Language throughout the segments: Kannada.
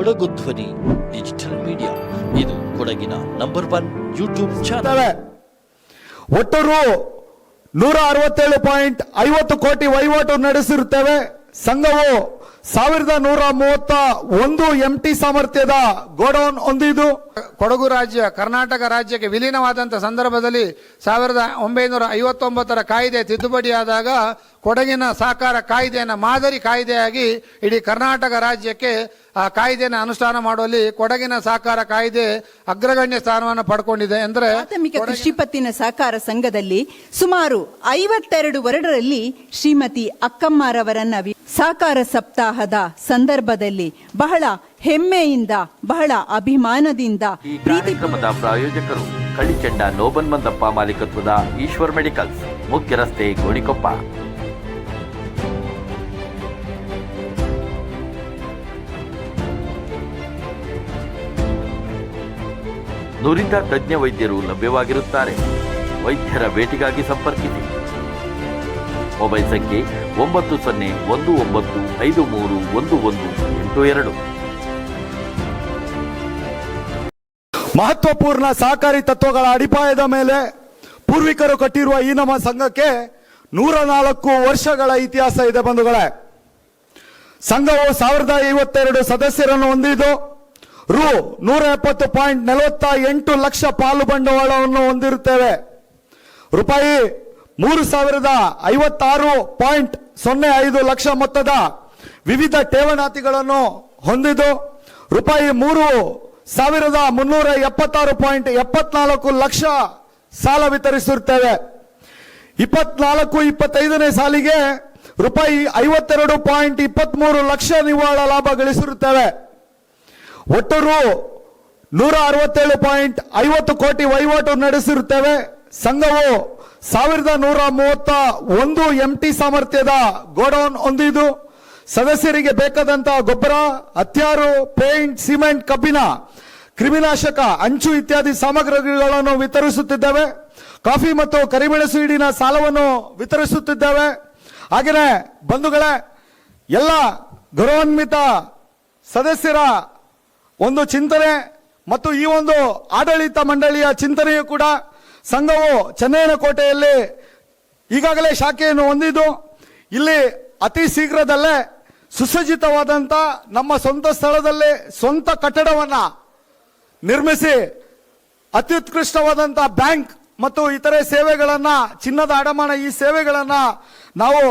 ಕೊಡಗು ಧ್ವನಿ ಡಿಜಿಟಲ್ ಮೀಡಿಯಾ ಇದು ಕೊಡಗಿನ ನಂಬರ್ ಒನ್ ಯೂಟ್ಯೂಬ್ ಚಾನಲ್ ಒಟ್ಟು ರು ನೂರ ಅರವತ್ತೇಳು ಪಾಯಿಂಟ್ ಐವತ್ತು ಕೋಟಿ ವಹಿವಾಟು ನಡೆಸಿರುತ್ತೇವೆ. ಸಂಘವು ಸಾವಿರದ ನೂರ ಮೂವತ್ತ ಒಂದು ಎಂಟಿ ಸಾಮರ್ಥ್ಯದ ಗೋಡೌನ್ ಹೊಂದಿದ್ದು. ಕೊಡಗು ರಾಜ್ಯ ಕರ್ನಾಟಕ ರಾಜ್ಯಕ್ಕೆ ವಿಲೀನವಾದಂಥ ಸಂದರ್ಭದಲ್ಲಿ ಸಾವಿರದ ಒಂಬೈನೂರ ಐವತ್ತೊಂಬತ್ತರ ಕಾಯ್ದೆ ತಿದ್ದುಪಡಿಯಾದಾಗ ಕೊಡಗಿನ ಸಹಕಾರ ಕಾಯ್ದೆಯನ್ನು ಮಾದರಿ ಕಾಯ್ದೆಯಾಗಿ ಇಡೀ ಕರ್ನಾಟಕ ರಾಜ್ಯಕ್ಕೆ ಆ ಕಾಯ್ದೆಯನ್ನು ಅನುಷ್ಠಾನ ಮಾಡುವಲ್ಲಿ ಕೊಡಗಿನ ಸಹಕಾರ ಕಾಯ್ದೆ ಅಗ್ರಗಣ್ಯ ಸ್ಥಾನವನ್ನು ಪಡ್ಕೊಂಡಿದೆ ಅಂದ್ರೆ ಪ್ರಾಥಮಿಕ ಕೃಷಿ ಪತ್ತಿನ ಸಹಕಾರ ಸಂಘದಲ್ಲಿ ಸುಮಾರು ಐವತ್ತೆರಡು ವರ್ಡರಲ್ಲಿ ಶ್ರೀಮತಿ ಅಕ್ಕಮ್ಮರವರನ್ನ ವಿ- ಸಹಕಾರ ಸಪ್ತಾಹದ ಸಂದರ್ಭದಲ್ಲಿ ಬಹಳ ಹೆಮ್ಮೆಯಿಂದ ಬಹಳ ಅಭಿಮಾನದಿಂದ ಈ ಪ್ರೀತಿ ಕಾರ್ಯಕ್ರಮದ ಪ್ರಾಯೋಜಕರು ಕಳಿಚಂಡ ನೋಬನ್ ಮಂದಪ್ಪ ಮಾಲೀಕತ್ವದ ಈಶ್ವರ್ ಮೆಡಿಕಲ್ಸ್ ಮುಖ್ಯ ರಸ್ತೆ ಗೋಣಿಕೊಪ್ಪ. ನುರಿತ ತಜ್ಞ ವೈದ್ಯರು ಲಭ್ಯವಾಗಿರುತ್ತಾರೆ. ವೈದ್ಯರ ಭೇಟಿಗಾಗಿ ಸಂಪರ್ಕಿಸಿ. ಮೊಬೈಲ್ ಸಂಖ್ಯೆ ಒಂಬತ್ತು ಸೊನ್ನೆ ಒಂದು ಒಂಬತ್ತು ಐದು ಮೂರು ಒಂದು ಒಂದು ಎಂಟು ಎರಡು. ಮಹತ್ವಪೂರ್ಣ ಸಹಕಾರಿ ತತ್ವಗಳ ಅಡಿಪಾಯದ ಮೇಲೆ ಪೂರ್ವಿಕರು ಕಟ್ಟಿರುವ ಈ ನಮ್ಮ ಸಂಘಕ್ಕೆ ನೂರ ನಾಲ್ಕು ವರ್ಷಗಳ ಇತಿಹಾಸ ಇದೆ ಬಂಧುಗಳೇ. ಸಂಘವು ಸಾವಿರದ ಐವತ್ತೆರಡು ಸದಸ್ಯರನ್ನು ಹೊಂದಿದ್ದು ರು ನೂರ ಎಪ್ಪತ್ತು ಪಾಯಿಂಟ್ ನಲವತ್ತ ಎಂಟು ಲಕ್ಷ ಪಾಲು ಬಂಡವಾಳವನ್ನು ಹೊಂದಿರುತ್ತೇವೆ. ರೂಪಾಯಿ ಮೂರು ಸಾವಿರದ ಐವತ್ತಾರು ಪಾಯಿಂಟ್ ಸೊನ್ನೆ ಐದು ಲಕ್ಷ ಮೊತ್ತದ ವಿವಿಧ ಠೇವಣಾತಿಗಳನ್ನು ಹೊಂದಿದ್ದು, ರೂಪಾಯಿ ಮೂರು ಸಾವಿರದ ಮುನ್ನೂರ ಎಪ್ಪತ್ತಾರು ಪಾಯಿಂಟ್ ಎಪ್ಪತ್ನಾಲ್ಕು ಲಕ್ಷ ಸಾಲ ವಿತರಿಸಿರುತ್ತೇವೆ ಇಪ್ಪತ್ನಾಲ್ಕು ಇಪ್ಪತ್ತೈದನೇ ಸಾಲಿಗೆ ರೂಪಾಯಿ ಐವತ್ತೆರಡು ಪಾಯಿಂಟ್ ಇಪ್ಪತ್ಮೂರು ಲಕ್ಷ ನಿವ್ವಳ ಲಾಭ ಗಳಿಸಿರುತ್ತೇವೆ. ಒಟ್ಟು ನೂರ ಅರವತ್ತೇಳು ಪಾಯಿಂಟ್ ಐವತ್ತು ಕೋಟಿ ವಹಿವಾಟು ನಡೆಸಿರುತ್ತೇವೆ. ಸಂಘವು ಸಾವಿರದ ನೂರ ಮೂವತ್ತ ಒಂದು ಎಂ ಟಿ ಸಾಮರ್ಥ್ಯದ ಗೋಡೌನ್ ಹೊಂದಿದ್ದು, ಸದಸ್ಯರಿಗೆ ಬೇಕಾದಂತಹ ಗೊಬ್ಬರ, ಹತ್ಯಾರು ಪೇಂಟ್ ಸಿಮೆಂಟ್ ಕಬ್ಬಿನ ಕ್ರಿಮಿನಾಶಕ, ಅಂಚು ಇತ್ಯಾದಿ ಸಾಮಗ್ರಿಗಳನ್ನು ವಿತರಿಸುತ್ತಿದ್ದೇವೆ. ಕಾಫಿ ಮತ್ತು ಕರಿಮೆಣಸು ಹಿಡಿನ ಸಾಲವನ್ನು ವಿತರಿಸುತ್ತಿದ್ದೇವೆ. ಹಾಗೆಯೇ ಬಂಧುಗಳೇ, ಎಲ್ಲ ಗೌರವಾನ್ವಿತ ಸದಸ್ಯರ ಒಂದು ಚಿಂತನೆ ಮತ್ತು ಈ ಒಂದು ಆಡಳಿತ ಮಂಡಳಿಯ ಚಿಂತನೆಯು ಕೂಡ ಸಂಘವು ಚೆನ್ನೈನ ಕೋಟೆಯಲ್ಲಿ ಈಗಾಗಲೇ ಶಾಖೆಯನ್ನು ಹೊಂದಿದ್ದು, ಇಲ್ಲಿ ಅತಿ ಶೀಘ್ರದಲ್ಲೇ ಸುಸಜ್ಜಿತವಾದಂಥ ನಮ್ಮ ಸ್ವಂತ ಸ್ಥಳದಲ್ಲಿ ಸ್ವಂತ ಕಟ್ಟಡವನ್ನು ನಿರ್ಮಿಸಿ ಅತ್ಯುತ್ಕೃಷ್ಟವಾದಂಥ ಬ್ಯಾಂಕ್ ಮತ್ತು ಇತರೆ ಸೇವೆಗಳನ್ನು, ಚಿನ್ನದ ಅಡಮಾನ ಈ ಸೇವೆಗಳನ್ನು ನಾವು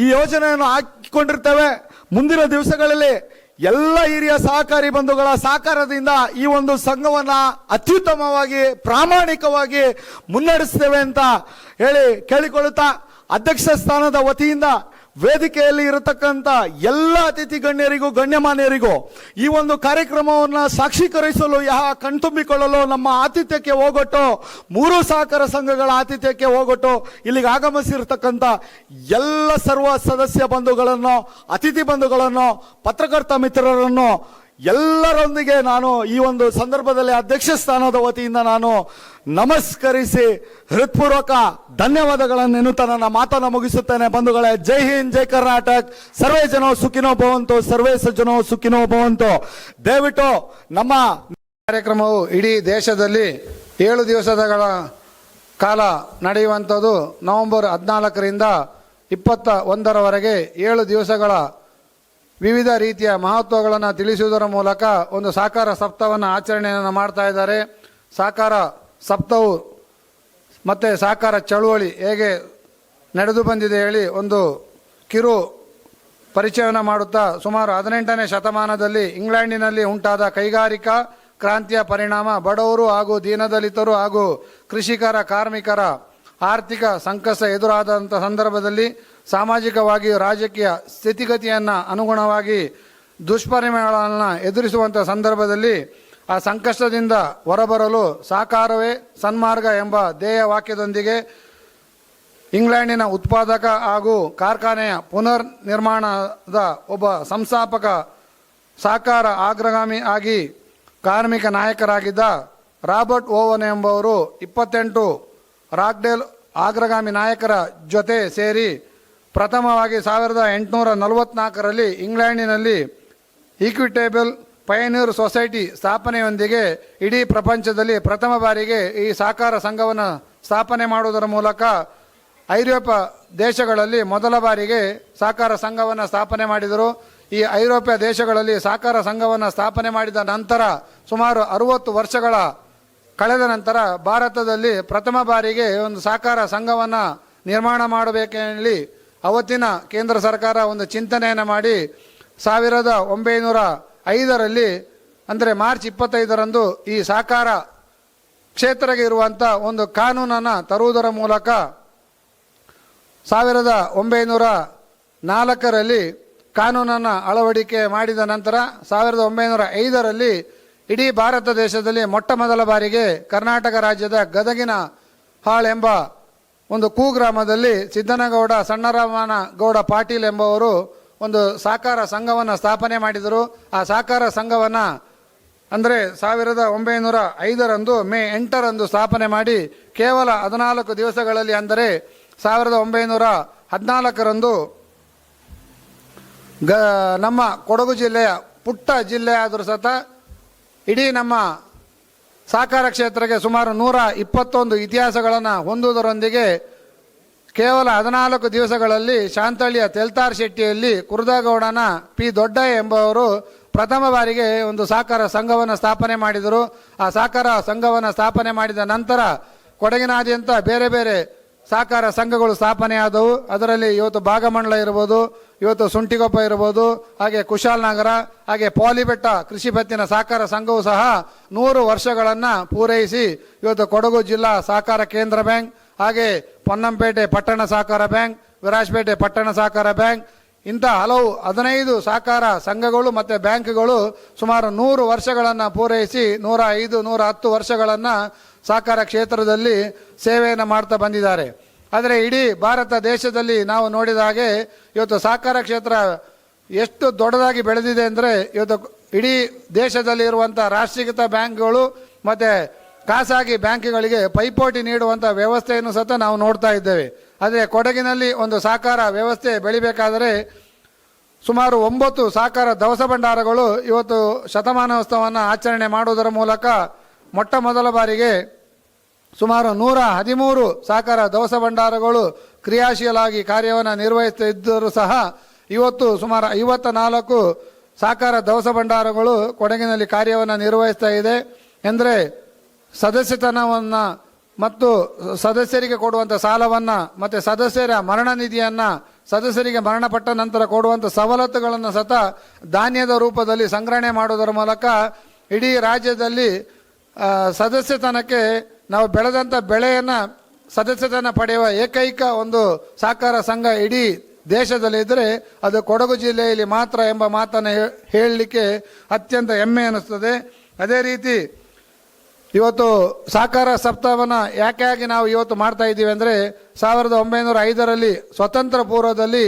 ಈ ಯೋಜನೆಯನ್ನು ಹಾಕಿಕೊಂಡಿರ್ತೇವೆ. ಮುಂದಿನ ದಿವಸಗಳಲ್ಲಿ ಎಲ್ಲ ಹಿರಿಯ ಸಹಕಾರಿ ಬಂಧುಗಳ ಸಹಕಾರದಿಂದ ಈ ಒಂದು ಸಂಘವನ್ನ ಅತ್ಯುತ್ತಮವಾಗಿ, ಪ್ರಾಮಾಣಿಕವಾಗಿ ಮುನ್ನಡೆಸ್ತೇವೆ ಅಂತ ಹೇಳಿ ಕೇಳಿಕೊಳ್ಳುತ್ತಾ ಅಧ್ಯಕ್ಷ ಸ್ಥಾನದ ವತಿಯಿಂದ ವೇದಿಕೆಯಲ್ಲಿ ಇರತಕ್ಕಂತ ಎಲ್ಲ ಅತಿಥಿ ಗಣ್ಯರಿಗೂ ಗಣ್ಯಮಾನ್ಯರಿಗೂ ಈ ಒಂದು ಕಾರ್ಯಕ್ರಮವನ್ನು ಸಾಕ್ಷೀಕರಿಸಲು ಯಹ ಕಣ್ತುಂಬಿಕೊಳ್ಳಲು ನಮ್ಮ ಆತಿಥ್ಯಕ್ಕೆ ಹೋಗೊಟ್ಟು, ಮೂರು ಸಹಕಾರ ಸಂಘಗಳ ಆತಿಥ್ಯಕ್ಕೆ ಹೋಗೊಟ್ಟು ಇಲ್ಲಿಗೆ ಆಗಮಿಸಿರ್ತಕ್ಕಂಥ ಎಲ್ಲ ಸರ್ವ ಸದಸ್ಯ ಬಂಧುಗಳನ್ನು, ಅತಿಥಿ ಬಂಧುಗಳನ್ನು, ಪತ್ರಕರ್ತ ಮಿತ್ರರನ್ನು ಎಲ್ಲರೊಂದಿಗೆ ನಾನು ಈ ಒಂದು ಸಂದರ್ಭದಲ್ಲಿ ಅಧ್ಯಕ್ಷ ಸ್ಥಾನದ ವತಿಯಿಂದ ನಾನು ನಮಸ್ಕರಿಸಿ ಹೃತ್ಪೂರ್ವಕ ಧನ್ಯವಾದಗಳನ್ನು ಎನ್ನುತ್ತಾ ನನ್ನ ಮಾತನ್ನು ಮುಗಿಸುತ್ತೇನೆ. ಬಂಧುಗಳೇ, ಜೈ ಹಿಂದ್, ಜೈ ಕರ್ನಾಟಕ. ಸರ್ವೇ ಜನೋ ಸುಖಿನೋ ಭವಂತು, ಸರ್ವೇ ಸಜ್ಜನೋ ಸುಖಿನೋ ಭವಂತು. ದಯವಿಟ್ಟು ನಮ್ಮ ಕಾರ್ಯಕ್ರಮವು ಇಡೀ ದೇಶದಲ್ಲಿ ಏಳು ದಿವಸಗಳ ಕಾಲ ನಡೆಯುವಂಥದ್ದು ನವೆಂಬರ್ ಹದಿನಾಲ್ಕರಿಂದ ಇಪ್ಪತ್ತ ಒಂದರವರೆಗೆ ಏಳು ದಿವಸಗಳ ವಿವಿಧ ರೀತಿಯ ಮಹತ್ವಗಳನ್ನು ತಿಳಿಸುವುದರ ಮೂಲಕ ಒಂದು ಸಾಕಾರ ಸಪ್ತಾಹವನ್ನು ಆಚರಣೆಯನ್ನು ಮಾಡ್ತಾ ಇದ್ದಾರೆ. ಸಾಕಾರ ಸಪ್ತಾಹವು ಮತ್ತು ಸಾಕಾರ ಚಳುವಳಿ ಹೇಗೆ ನಡೆದು ಬಂದಿದೆ ಹೇಳಿ ಒಂದು ಕಿರು ಪರಿಚಯವನ್ನು ಮಾಡುತ್ತಾ ಸುಮಾರು ಹದಿನೆಂಟನೇ ಶತಮಾನದಲ್ಲಿ ಇಂಗ್ಲೆಂಡಿನಲ್ಲಿ ಉಂಟಾದ ಕೈಗಾರಿಕಾ ಕ್ರಾಂತಿಯ ಪರಿಣಾಮ ಬಡವರು ಹಾಗೂ ದೀನದಲಿತರು ಹಾಗೂ ಕೃಷಿಕರ ಕಾರ್ಮಿಕರ ಆರ್ಥಿಕ ಸಂಕಷ್ಟ ಎದುರಾದಂಥ ಸಂದರ್ಭದಲ್ಲಿ ಸಾಮಾಜಿಕವಾಗಿ ರಾಜಕೀಯ ಸ್ಥಿತಿಗತಿಯನ್ನು ಅನುಗುಣವಾಗಿ ದುಷ್ಪರಿಣಾಮಗಳನ್ನು ಎದುರಿಸುವಂಥ ಸಂದರ್ಭದಲ್ಲಿ ಆ ಸಂಕಷ್ಟದಿಂದ ಹೊರಬರಲು ಸಾಕಾರವೇ ಸನ್ಮಾರ್ಗ ಎಂಬ ಧ್ಯೇಯ ವಾಕ್ಯದೊಂದಿಗೆ ಇಂಗ್ಲೆಂಡಿನ ಉತ್ಪಾದಕ ಹಾಗೂ ಕಾರ್ಖಾನೆಯ ಪುನರ್ ನಿರ್ಮಾಣದ ಒಬ್ಬ ಸಂಸ್ಥಾಪಕ ಸಾಕಾರ ಆಗ್ರಗಾಮಿ ಆಗಿ ಕಾರ್ಮಿಕ ನಾಯಕರಾಗಿದ್ದ ರಾಬರ್ಟ್ ಓವನ್ ಎಂಬವರು ಇಪ್ಪತ್ತೆಂಟು ರಾಕ್ಡೇಲ್ ಆಗ್ರಗಾಮಿ ನಾಯಕರ ಜೊತೆ ಸೇರಿ ಪ್ರಥಮವಾಗಿ ಸಾವಿರದ ಎಂಟುನೂರ ನಲವತ್ತ್ನಾಲ್ಕರಲ್ಲಿ ಇಂಗ್ಲೆಂಡಿನಲ್ಲಿ ಈಕ್ವಿಟೇಬಲ್ ಪಯನೂರ್ ಸೊಸೈಟಿ ಸ್ಥಾಪನೆಯೊಂದಿಗೆ ಇಡೀ ಪ್ರಪಂಚದಲ್ಲಿ ಪ್ರಥಮ ಬಾರಿಗೆ ಈ ಸಹಕಾರ ಸಂಘವನ್ನು ಸ್ಥಾಪನೆ ಮಾಡುವುದರ ಮೂಲಕ ಐರೋಪ್ಯ ದೇಶಗಳಲ್ಲಿ ಮೊದಲ ಬಾರಿಗೆ ಸಹಕಾರ ಸಂಘವನ್ನು ಸ್ಥಾಪನೆ ಮಾಡಿದರು. ಈ ಐರೋಪ್ಯ ದೇಶಗಳಲ್ಲಿ ಸಹಕಾರ ಸಂಘವನ್ನು ಸ್ಥಾಪನೆ ಮಾಡಿದ ನಂತರ ಸುಮಾರು ಅರುವತ್ತು ವರ್ಷಗಳ ಕಳೆದ ನಂತರ ಭಾರತದಲ್ಲಿ ಪ್ರಥಮ ಬಾರಿಗೆ ಒಂದು ಸಹಕಾರ ಸಂಘವನ್ನು ನಿರ್ಮಾಣ ಮಾಡಬೇಕೆಂದು ಅವತ್ತಿನ ಕೇಂದ್ರ ಸರ್ಕಾರ ಒಂದು ಚಿಂತನೆಯನ್ನು ಮಾಡಿ ಸಾವಿರದ ಒಂಬೈನೂರ ಐದರಲ್ಲಿ, ಅಂದರೆ ಮಾರ್ಚ್ ಇಪ್ಪತ್ತೈದರಂದು ಈ ಸಾಕಾರ ಕ್ಷೇತ್ರಕ್ಕೆ ಇರುವಂಥ ಒಂದು ಕಾನೂನನ್ನು ತರುವುದರ ಮೂಲಕ ಸಾವಿರದ ಒಂಬೈನೂರ ನಾಲ್ಕರಲ್ಲಿ ಕಾನೂನನ್ನು ಅಳವಡಿಕೆ ಮಾಡಿದ ನಂತರ ಸಾವಿರದ ಒಂಬೈನೂರ ಐದರಲ್ಲಿ ಇಡೀ ಭಾರತ ದೇಶದಲ್ಲಿ ಮೊಟ್ಟ ಮೊದಲ ಬಾರಿಗೆ ಕರ್ನಾಟಕ ರಾಜ್ಯದ ಗದಗಿನ ಹಾಳ್ ಎಂಬ ಒಂದು ಕೂಗ್ರಾಮದಲ್ಲಿ ಸಿದ್ದನಗೌಡ, ಸಣ್ಣರಾಮನ ಗೌಡ ಪಾಟೀಲ್ ಎಂಬುವರು ಒಂದು ಸಹಕಾರ ಸಂಘವನ್ನು ಸ್ಥಾಪನೆ ಮಾಡಿದರು. ಆ ಸಹಕಾರ ಸಂಘವನ್ನು ಅಂದರೆ ಸಾವಿರದ ಒಂಬೈನೂರ ಐದರಂದು ಮೇ ಎಂಟರಂದು ಸ್ಥಾಪನೆ ಮಾಡಿ ಕೇವಲ ಹದಿನಾಲ್ಕು ದಿವಸಗಳಲ್ಲಿ ಅಂದರೆ ಸಾವಿರದ ಒಂಬೈನೂರ ಹದಿನಾಲ್ಕರಂದು ಗ ನಮ್ಮ ಕೊಡಗು ಜಿಲ್ಲೆಯ ಪುಟ್ಟ ಜಿಲ್ಲೆಯಾದರೂ ಸತ ಇಡೀ ನಮ್ಮ ಸಹಕಾರ ಕ್ಷೇತ್ರಕ್ಕೆ ಸುಮಾರು ನೂರ ಇಪ್ಪತ್ತೊಂದು ಇತಿಹಾಸಗಳನ್ನು ಹೊಂದುವುದರೊಂದಿಗೆ ಕೇವಲ ಹದಿನಾಲ್ಕು ದಿವಸಗಳಲ್ಲಿ ಶಾಂತಳ್ಳಿಯ ತೆಲ್ತಾರ್ ಶೆಟ್ಟಿಯಲ್ಲಿ ಕುರುದಗೌಡನ ಪಿ ದೊಡ್ಡಯ್ಯ ಎಂಬುವರು ಪ್ರಥಮ ಬಾರಿಗೆ ಒಂದು ಸಹಕಾರ ಸಂಘವನ್ನು ಸ್ಥಾಪನೆ ಮಾಡಿದರು. ಆ ಸಹಕಾರ ಸಂಘವನ್ನು ಸ್ಥಾಪನೆ ಮಾಡಿದ ನಂತರ ಕೊಡಗಿನಾದ್ಯಂತ ಬೇರೆ ಬೇರೆ ಸಹಕಾರ ಸಂಘಗಳು ಸ್ಥಾಪನೆಯಾದವು. ಅದರಲ್ಲಿ ಇವತ್ತು ಭಾಗಮಂಡಲ ಇರ್ಬೋದು, ಇವತ್ತು ಸುಂಟಿಗೊಪ್ಪ ಇರ್ಬೋದು, ಹಾಗೆ ಕುಶಾಲನಗರ ಹಾಗೆ ಪಾಲಿಬೆಟ್ಟ ಕೃಷಿ ಪತ್ತಿನ ಸಹಕಾರ ಸಂಘವು ಸಹ ನೂರು ವರ್ಷಗಳನ್ನು ಪೂರೈಸಿ ಇವತ್ತು ಕೊಡಗು ಜಿಲ್ಲಾ ಸಹಕಾರ ಕೇಂದ್ರ ಬ್ಯಾಂಕ್ ಹಾಗೆ ಪೊನ್ನಂಪೇಟೆ ಪಟ್ಟಣ ಸಹಕಾರ ಬ್ಯಾಂಕ್, ವಿರಾಜಪೇಟೆ ಪಟ್ಟಣ ಸಹಕಾರ ಬ್ಯಾಂಕ್, ಇಂಥ ಹಲವು ಹದಿನೈದು ಸಹಕಾರ ಸಂಘಗಳು ಮತ್ತು ಬ್ಯಾಂಕ್ಗಳು ಸುಮಾರು ನೂರು ವರ್ಷಗಳನ್ನು ಪೂರೈಸಿ ನೂರ ಐದು, ನೂರ ಹತ್ತು ವರ್ಷಗಳನ್ನು ಸಹಕಾರ ಕ್ಷೇತ್ರದಲ್ಲಿ ಸೇವೆಯನ್ನು ಮಾಡ್ತಾ ಬಂದಿದ್ದಾರೆ. ಆದರೆ ಇಡೀ ಭಾರತ ದೇಶದಲ್ಲಿ ನಾವು ನೋಡಿದ ಹಾಗೆ ಇವತ್ತು ಸಹಕಾರ ಕ್ಷೇತ್ರ ಎಷ್ಟು ದೊಡ್ಡದಾಗಿ ಬೆಳೆದಿದೆ ಅಂದರೆ ಇವತ್ತು ಇಡೀ ದೇಶದಲ್ಲಿ ಇರುವಂಥ ರಾಷ್ಟ್ರೀಕೃತ ಬ್ಯಾಂಕ್ಗಳು ಮತ್ತು ಖಾಸಗಿ ಬ್ಯಾಂಕ್ಗಳಿಗೆ ಪೈಪೋಟಿ ನೀಡುವಂಥ ವ್ಯವಸ್ಥೆಯನ್ನು ಸಹ ನಾವು ನೋಡ್ತಾ ಇದ್ದೇವೆ. ಆದರೆ ಕೊಡಗಿನಲ್ಲಿ ಒಂದು ಸಾಕಾರ ವ್ಯವಸ್ಥೆ ಬೆಳಿಬೇಕಾದರೆ ಸುಮಾರು ಒಂಬತ್ತು ಸಾಕಾರ ದವಸ ಭಂಡಾರಗಳು ಇವತ್ತು ಶತಮಾನೋತ್ಸವವನ್ನು ಆಚರಣೆ ಮಾಡುವುದರ ಮೂಲಕ ಮೊಟ್ಟ ಮೊದಲ ಬಾರಿಗೆ ಸುಮಾರು ನೂರ ಹದಿಮೂರು ಸಾಕಾರ ದವಸ ಭಂಡಾರಗಳು ಕ್ರಿಯಾಶೀಲಾಗಿ ಕಾರ್ಯವನ್ನು ನಿರ್ವಹಿಸುತ್ತಿದ್ದರೂ ಸಹ ಇವತ್ತು ಸುಮಾರು ಐವತ್ತ ನಾಲ್ಕು ಸಾಕಾರ ದವಸ ಭಂಡಾರಗಳು ಕೊಡಗಿನಲ್ಲಿ ಕಾರ್ಯವನ್ನು ನಿರ್ವಹಿಸ್ತಾ ಇದೆ. ಎಂದರೆ ಸದಸ್ಯತನವನ್ನು ಮತ್ತು ಸದಸ್ಯರಿಗೆ ಕೊಡುವಂಥ ಸಾಲವನ್ನು ಮತ್ತು ಸದಸ್ಯರ ಮರಣ ನಿಧಿಯನ್ನು ಸದಸ್ಯರಿಗೆ ಮರಣಪಟ್ಟ ನಂತರ ಕೊಡುವಂಥ ಸವಲತ್ತುಗಳನ್ನು ಸತ ಧಾನ್ಯದ ರೂಪದಲ್ಲಿ ಸಂಗ್ರಹಣೆ ಮಾಡುವುದರ ಮೂಲಕ ಇಡೀ ರಾಜ್ಯದಲ್ಲಿ ಸದಸ್ಯತನಕ್ಕೆ ನಾವು ಬೆಳೆದಂಥ ಬೆಳೆಯನ್ನು ಸದಸ್ಯತನ ಪಡೆಯುವ ಏಕೈಕ ಒಂದು ಸಹಕಾರ ಸಂಘ ಇಡೀ ದೇಶದಲ್ಲಿ ಇದ್ದರೆ ಅದು ಕೊಡಗು ಜಿಲ್ಲೆಯಲ್ಲಿ ಮಾತ್ರ ಎಂಬ ಮಾತನ್ನು ಹೇಳಲಿಕ್ಕೆ ಅತ್ಯಂತ ಹೆಮ್ಮೆ ಅನ್ನಿಸ್ತದೆ. ಅದೇ ರೀತಿ ಇವತ್ತು ಸಾಕಾರ ಸಪ್ತಾಹವನ್ನು ಯಾಕೆಯಾಗಿ ನಾವು ಇವತ್ತು ಮಾಡ್ತಾ ಇದ್ದೀವಿ ಅಂದರೆ ಸಾವಿರದ ಒಂಬೈನೂರ ಐದರಲ್ಲಿ ಸ್ವತಂತ್ರ ಪೂರ್ವದಲ್ಲಿ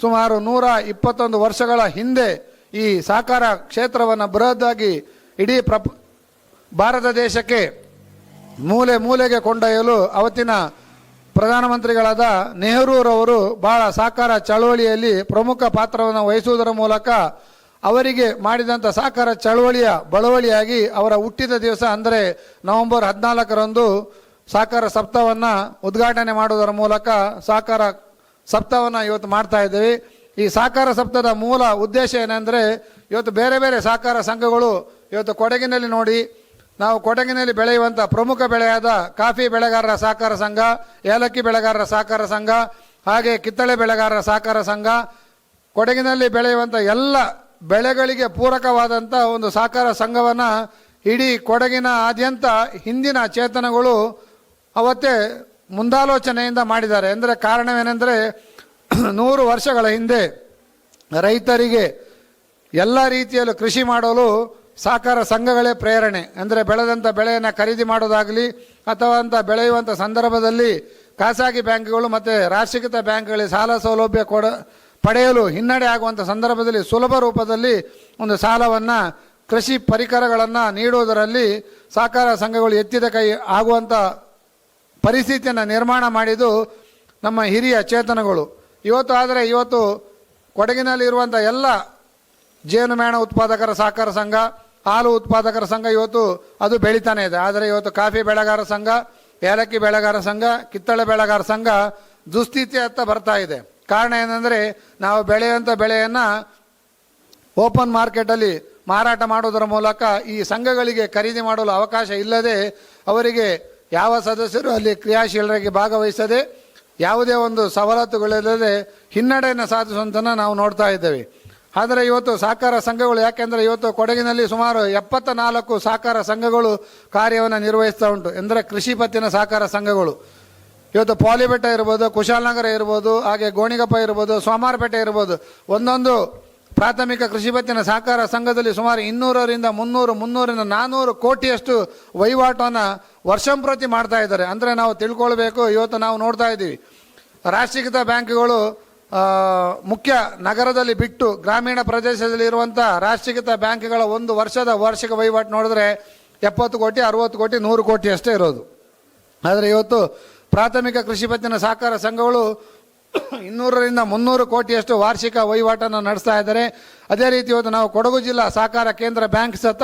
ಸುಮಾರು ನೂರ ಇಪ್ಪತ್ತೊಂದು ವರ್ಷಗಳ ಹಿಂದೆ ಈ ಸಾಕಾರ ಕ್ಷೇತ್ರವನ್ನು ಬೃಹದ್ದಾಗಿ ಇಡೀ ಪ್ರಪ, ಭಾರತ ದೇಶಕ್ಕೆ ಮೂಲೆ ಮೂಲೆಗೆ ಕೊಂಡೊಯ್ಯಲು ಅವತ್ತಿನ ಪ್ರಧಾನಮಂತ್ರಿಗಳಾದ ನೆಹರೂರವರು ಬಹಳ ಸಾಕಾರ ಚಳವಳಿಯಲ್ಲಿ ಪ್ರಮುಖ ಪಾತ್ರವನ್ನು ವಹಿಸುವುದರ ಮೂಲಕ ಅವರಿಗೆ ಮಾಡಿದಂಥ ಸಹಕಾರ ಚಳವಳಿಯ ಬಳುವಳಿಯಾಗಿ ಅವರ ಹುಟ್ಟಿದ ದಿವಸ ಅಂದರೆ ನವೆಂಬರ್ ಹದಿನಾಲ್ಕರಂದು ಸಹಕಾರ ಸಪ್ತಾಹವನ್ನು ಉದ್ಘಾಟನೆ ಮಾಡುವುದರ ಮೂಲಕ ಸಹಕಾರ ಸಪ್ತಾಹವನ್ನು ಇವತ್ತು ಮಾಡ್ತಾ ಇದ್ದೀವಿ. ಈ ಸಹಕಾರ ಸಪ್ತಾಹದ ಮೂಲ ಉದ್ದೇಶ ಏನೆಂದರೆ ಇವತ್ತು ಬೇರೆ ಬೇರೆ ಸಹಕಾರ ಸಂಘಗಳು ಇವತ್ತು ಕೊಡಗಿನಲ್ಲಿ ನೋಡಿ, ನಾವು ಕೊಡಗಿನಲ್ಲಿ ಬೆಳೆಯುವಂಥ ಪ್ರಮುಖ ಬೆಳೆಯಾದ ಕಾಫಿ ಬೆಳೆಗಾರರ ಸಹಕಾರ ಸಂಘ, ಏಲಕ್ಕಿ ಬೆಳೆಗಾರರ ಸಹಕಾರ ಸಂಘ, ಹಾಗೆ ಕಿತ್ತಳೆ ಬೆಳೆಗಾರರ ಸಹಕಾರ ಸಂಘ, ಕೊಡಗಿನಲ್ಲಿ ಬೆಳೆಯುವಂಥ ಎಲ್ಲ ಬೆಳೆಗಳಿಗೆ ಪೂರಕವಾದಂಥ ಒಂದು ಸಹಕಾರ ಸಂಘವನ್ನು ಇಡೀ ಕೊಡಗಿನ ಆದ್ಯಂತ ಹಿಂದಿನ ಚೇತನಗಳು ಅವತ್ತೇ ಮುಂದಾಲೋಚನೆಯಿಂದ ಮಾಡಿದ್ದಾರೆ. ಅಂದರೆ ಕಾರಣವೇನೆಂದರೆ ನೂರು ವರ್ಷಗಳ ಹಿಂದೆ ರೈತರಿಗೆ ಎಲ್ಲ ರೀತಿಯಲ್ಲೂ ಕೃಷಿ ಮಾಡಲು ಸಹಕಾರ ಸಂಘಗಳೇ ಪ್ರೇರಣೆ. ಅಂದರೆ ಬೆಳೆದಂಥ ಬೆಳೆಯನ್ನು ಖರೀದಿ ಮಾಡೋದಾಗಲಿ ಅಥವಾ ಅಂತ ಬೆಳೆಯುವಂಥ ಸಂದರ್ಭದಲ್ಲಿ ಖಾಸಗಿ ಬ್ಯಾಂಕ್ಗಳು ಮತ್ತು ರಾಷ್ಟ್ರೀಕೃತ ಬ್ಯಾಂಕ್ಗಳಿಗೆ ಸಾಲ ಸೌಲಭ್ಯ ಕೊಡ ಪಡೆಯಲು ಹಿನ್ನಡೆ ಆಗುವಂಥ ಸಂದರ್ಭದಲ್ಲಿ ಸುಲಭ ರೂಪದಲ್ಲಿ ಒಂದು ಸಾಲವನ್ನು ಕೃಷಿ ಪರಿಕರಗಳನ್ನು ನೀಡುವುದರಲ್ಲಿ ಸಹಕಾರ ಸಂಘಗಳು ಎತ್ತಿದ ಕೈ ಆಗುವಂಥ ಪರಿಸ್ಥಿತಿಯನ್ನು ನಿರ್ಮಾಣ ಮಾಡಿದ್ದು ನಮ್ಮ ಹಿರಿಯ ಚೇತನಗಳು. ಇವತ್ತು ಆದರೆ ಇವತ್ತು ಕೊಡಗಿನಲ್ಲಿರುವಂಥ ಎಲ್ಲ ಜೇನುಮೇಣ ಉತ್ಪಾದಕರ ಸಹಕಾರ ಸಂಘ, ಹಾಲು ಉತ್ಪಾದಕರ ಸಂಘ ಇವತ್ತು ಅದು ಬೆಳೀತಾನೆ ಇದೆ. ಆದರೆ ಇವತ್ತು ಕಾಫಿ ಬೆಳೆಗಾರ ಸಂಘ, ಏಲಕ್ಕಿ ಬೆಳೆಗಾರ ಸಂಘ, ಕಿತ್ತಳೆ ಬೆಳೆಗಾರ ಸಂಘ ದುಸ್ಥಿತಿಯತ್ತ ಬರ್ತಾ ಇದೆ. ಕಾರಣ ಏನಂದರೆ ನಾವು ಬೆಳೆಯುವಂಥ ಬೆಳೆಯನ್ನು ಓಪನ್ ಮಾರ್ಕೆಟಲ್ಲಿ ಮಾರಾಟ ಮಾಡುವುದರ ಮೂಲಕ ಈ ಸಂಘಗಳಿಗೆ ಖರೀದಿ ಮಾಡಲು ಅವಕಾಶ ಇಲ್ಲದೆ ಅವರಿಗೆ ಯಾವ ಸದಸ್ಯರು ಅಲ್ಲಿ ಕ್ರಿಯಾಶೀಲರಾಗಿ ಭಾಗವಹಿಸದೆ ಯಾವುದೇ ಒಂದು ಸವಲತ್ತುಗಳಿಲ್ಲದೆ ಹಿನ್ನಡೆಯನ್ನು ಸಾಧಿಸುವಂತನ ನಾವು ನೋಡ್ತಾ ಇದ್ದೇವೆ. ಆದರೆ ಇವತ್ತು ಸಹಕಾರ ಸಂಘಗಳು ಯಾಕೆಂದರೆ ಇವತ್ತು ಕೊಡಗಿನಲ್ಲಿ ಸುಮಾರು ಎಪ್ಪತ್ತ ನಾಲ್ಕು ಸಹಕಾರ ಸಂಘಗಳು ಕಾರ್ಯವನ್ನು ನಿರ್ವಹಿಸ್ತಾ ಉಂಟು. ಎಂದರೆ ಕೃಷಿ ಪತ್ತಿನ ಸಹಕಾರ ಸಂಘಗಳು. ಇವತ್ತು ಪಾಲಿಬೆಟ್ಟ ಇರ್ಬೋದು ಕುಶಾಲನಗರ ಇರ್ಬೋದು, ಹಾಗೆ ಗೋಣಿಗಪ್ಪ ಇರ್ಬೋದು, ಸೋಮಾರಪೇಟೆ ಇರ್ಬೋದು. ಒಂದೊಂದು ಪ್ರಾಥಮಿಕ ಕೃಷಿ ಪತ್ತಿನ ಸಹಕಾರ ಸಂಘದಲ್ಲಿ ಸುಮಾರು ಇನ್ನೂರರಿಂದ ಮುನ್ನೂರು ಮುನ್ನೂರಿಂದ ನಾನ್ನೂರು ಕೋಟಿಯಷ್ಟು ವಹಿವಾಟನ್ನು ವರ್ಷಂಪ್ರತಿ ಮಾಡ್ತಾ ಇದ್ದಾರೆ. ಅಂದರೆ ನಾವು ತಿಳ್ಕೊಳ್ಬೇಕು, ಇವತ್ತು ನಾವು ನೋಡ್ತಾ ಇದ್ದೀವಿ. ರಾಷ್ಟ್ರೀಕೃತ ಬ್ಯಾಂಕ್ಗಳು ಮುಖ್ಯ ನಗರದಲ್ಲಿ ಬಿಟ್ಟು ಗ್ರಾಮೀಣ ಪ್ರದೇಶದಲ್ಲಿ ಇರುವಂಥ ರಾಷ್ಟ್ರೀಕೃತ ಬ್ಯಾಂಕ್ಗಳ ಒಂದು ವರ್ಷದ ವಾರ್ಷಿಕ ವಹಿವಾಟು ನೋಡಿದ್ರೆ ಎಪ್ಪತ್ತು ಕೋಟಿ, ಅರವತ್ತು ಕೋಟಿ, ನೂರು ಕೋಟಿ ಅಷ್ಟೇ ಇರೋದು. ಆದರೆ ಇವತ್ತು ಪ್ರಾಥಮಿಕ ಕೃಷಿ ಪತ್ತಿನ ಸಹಕಾರ ಸಂಘಗಳು ಇನ್ನೂರರಿಂದ ಮುನ್ನೂರು ಕೋಟಿಯಷ್ಟು ವಾರ್ಷಿಕ ವಹಿವಾಟನ್ನು ನಡೆಸ್ತಾ ಇದ್ದಾರೆ. ಅದೇ ರೀತಿ ಇವತ್ತು ನಾವು ಕೊಡಗು ಜಿಲ್ಲಾ ಸಹಕಾರ ಕೇಂದ್ರ ಬ್ಯಾಂಕ್ ಸತ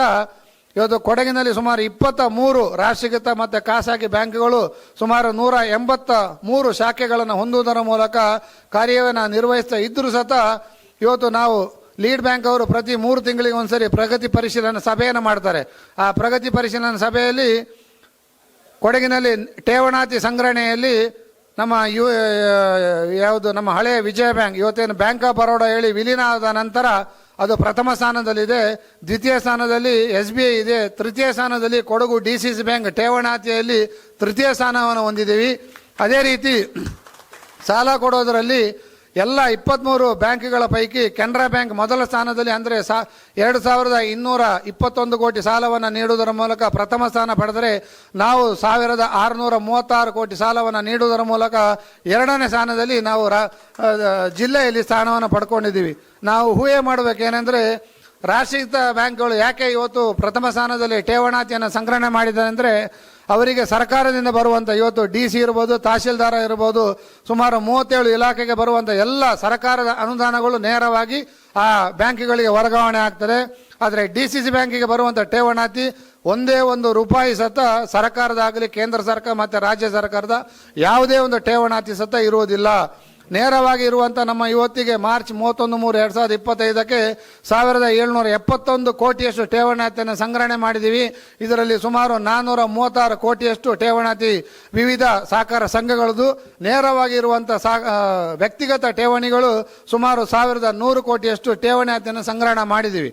ಇವತ್ತು ಕೊಡಗಿನಲ್ಲಿ ಸುಮಾರು ಇಪ್ಪತ್ತ ಮೂರು ರಾಷ್ಟ್ರೀಕೃತ ಮತ್ತು ಖಾಸಗಿ ಬ್ಯಾಂಕ್ಗಳು ಸುಮಾರು ನೂರ ಎಂಬತ್ತ ಮೂರು ಶಾಖೆಗಳನ್ನು ಹೊಂದುವುದರ ಮೂಲಕ ಕಾರ್ಯವನ್ನು ನಿರ್ವಹಿಸ್ತಾ ಇದ್ದರೂ ಸತ ಇವತ್ತು ನಾವು ಲೀಡ್ ಬ್ಯಾಂಕ್ ಅವರು ಪ್ರತಿ ಮೂರು ತಿಂಗಳಿಗೆ ಒಂದ್ಸರಿ ಪ್ರಗತಿ ಪರಿಶೀಲನೆ ಸಭೆಯನ್ನು ಮಾಡ್ತಾರೆ. ಆ ಪ್ರಗತಿ ಪರಿಶೀಲನೆ ಸಭೆಯಲ್ಲಿ ಕೊಡಗಿನಲ್ಲಿ ಠೇವಣಾತಿ ಸಂಗ್ರಹಣೆಯಲ್ಲಿ ನಮ್ಮ ಯು ಯಾವುದು ನಮ್ಮ ಹಳೆಯ ವಿಜಯ ಬ್ಯಾಂಕ್, ಇವತ್ತೇನು ಬ್ಯಾಂಕ್ ಆಫ್ ಬರೋಡ ಹೇಳಿ ವಿಲೀನ ಆದ ನಂತರ ಅದು ಪ್ರಥಮ ಸ್ಥಾನದಲ್ಲಿದೆ. ದ್ವಿತೀಯ ಸ್ಥಾನದಲ್ಲಿ ಎಸ್ ಬಿ ಐ ಇದೆ. ತೃತೀಯ ಸ್ಥಾನದಲ್ಲಿ Kodagu D C C bank ಠೇವಣಾತಿಯಲ್ಲಿ ತೃತೀಯ ಸ್ಥಾನವನ್ನು ಹೊಂದಿದ್ದೀವಿ. ಅದೇ ರೀತಿ ಸಾಲ ಕೊಡೋದರಲ್ಲಿ ಎಲ್ಲ ಇಪ್ಪತ್ತ್ಮೂರು ಬ್ಯಾಂಕ್ಗಳ ಪೈಕಿ ಕೆನರಾ ಬ್ಯಾಂಕ್ ಮೊದಲ ಸ್ಥಾನದಲ್ಲಿ ಅಂದರೆ ಸಾ ಎರಡು ಸಾವಿರದ ಇನ್ನೂರ ಇಪ್ಪತ್ತೊಂದು ಕೋಟಿ ಸಾಲವನ್ನು ನೀಡುವುದರ ಮೂಲಕ ಪ್ರಥಮ ಸ್ಥಾನ ಪಡೆದರೆ ನಾವು ಸಾವಿರದ ಆರುನೂರ ಮೂವತ್ತಾರು ಕೋಟಿ ಸಾಲವನ್ನು ನೀಡುವುದರ ಮೂಲಕ ಎರಡನೇ ಸ್ಥಾನದಲ್ಲಿ ನಾವು ರಾ ಜಿಲ್ಲೆಯಲ್ಲಿ ಸ್ಥಾನವನ್ನು ಪಡ್ಕೊಂಡಿದ್ದೀವಿ. ನಾವು ಊಹೆ ಮಾಡಬೇಕೇನೆಂದರೆ ರಾಷ್ಟ್ರೀಕೃತ ಬ್ಯಾಂಕ್ಗಳು ಯಾಕೆ ಇವತ್ತು ಪ್ರಥಮ ಸ್ಥಾನದಲ್ಲಿ ಠೇವಣಾತಿಯನ್ನು ಸಂಗ್ರಹಣೆ ಮಾಡಿದ್ದಾರೆ ಅಂದರೆ ಅವರಿಗೆ ಸರ್ಕಾರದಿಂದ ಬರುವಂಥ ಇವತ್ತು ಡಿ ಸಿ ಇರ್ಬೋದು, ತಹಶೀಲ್ದಾರ ಇರ್ಬೋದು, ಸುಮಾರು ಮೂವತ್ತೇಳು ಇಲಾಖೆಗೆ ಬರುವಂಥ ಎಲ್ಲ ಸರ್ಕಾರದ ಅನುದಾನಗಳು ನೇರವಾಗಿ ಆ ಬ್ಯಾಂಕ್ಗಳಿಗೆ ವರ್ಗಾವಣೆ ಆಗ್ತದೆ. ಆದರೆ ಡಿ ಸಿ ಸಿ ಬ್ಯಾಂಕಿಗೆ ಬರುವಂಥ ಠೇವಣಾತಿ ಒಂದೇ ಒಂದು ರೂಪಾಯಿ ಸತ ಸರ್ಕಾರದಾಗಲಿ ಕೇಂದ್ರ ಸರ್ಕಾರ ಮತ್ತು ರಾಜ್ಯ ಸರ್ಕಾರದ ಯಾವುದೇ ಒಂದು ಠೇವಣಾತಿ ಸತ ಇರುವುದಿಲ್ಲ. ನೇರವಾಗಿ ಇರುವಂಥ ನಮ್ಮ ಇವತ್ತಿಗೆ ಮಾರ್ಚ್ ಮೂವತ್ತೊಂದು ಮೂರು ಎರಡು ಸಾವಿರದ ಇಪ್ಪತ್ತೈದಕ್ಕೆ ಸಾವಿರದ ಏಳ್ನೂರ ಎಪ್ಪತ್ತೊಂದು ಕೋಟಿಯಷ್ಟು ಠೇವಣಾತಿಯನ್ನು ಸಂಗ್ರಹಣೆ ಮಾಡಿದ್ದೀವಿ. ಇದರಲ್ಲಿ ಸುಮಾರು ನಾನ್ನೂರ ಮೂವತ್ತಾರು ಕೋಟಿಯಷ್ಟು ಠೇವಣಾತಿ ವಿವಿಧ ಸಹಕಾರ ಸಂಘಗಳದು ನೇರವಾಗಿ ಇರುವಂಥ ವ್ಯಕ್ತಿಗತ ಠೇವಣಿಗಳು ಸುಮಾರು ಸಾವಿರದ ನೂರು ಕೋಟಿಯಷ್ಟು ಠೇವಣಾತಿಯನ್ನು ಸಂಗ್ರಹಣ ಮಾಡಿದ್ದೀವಿ.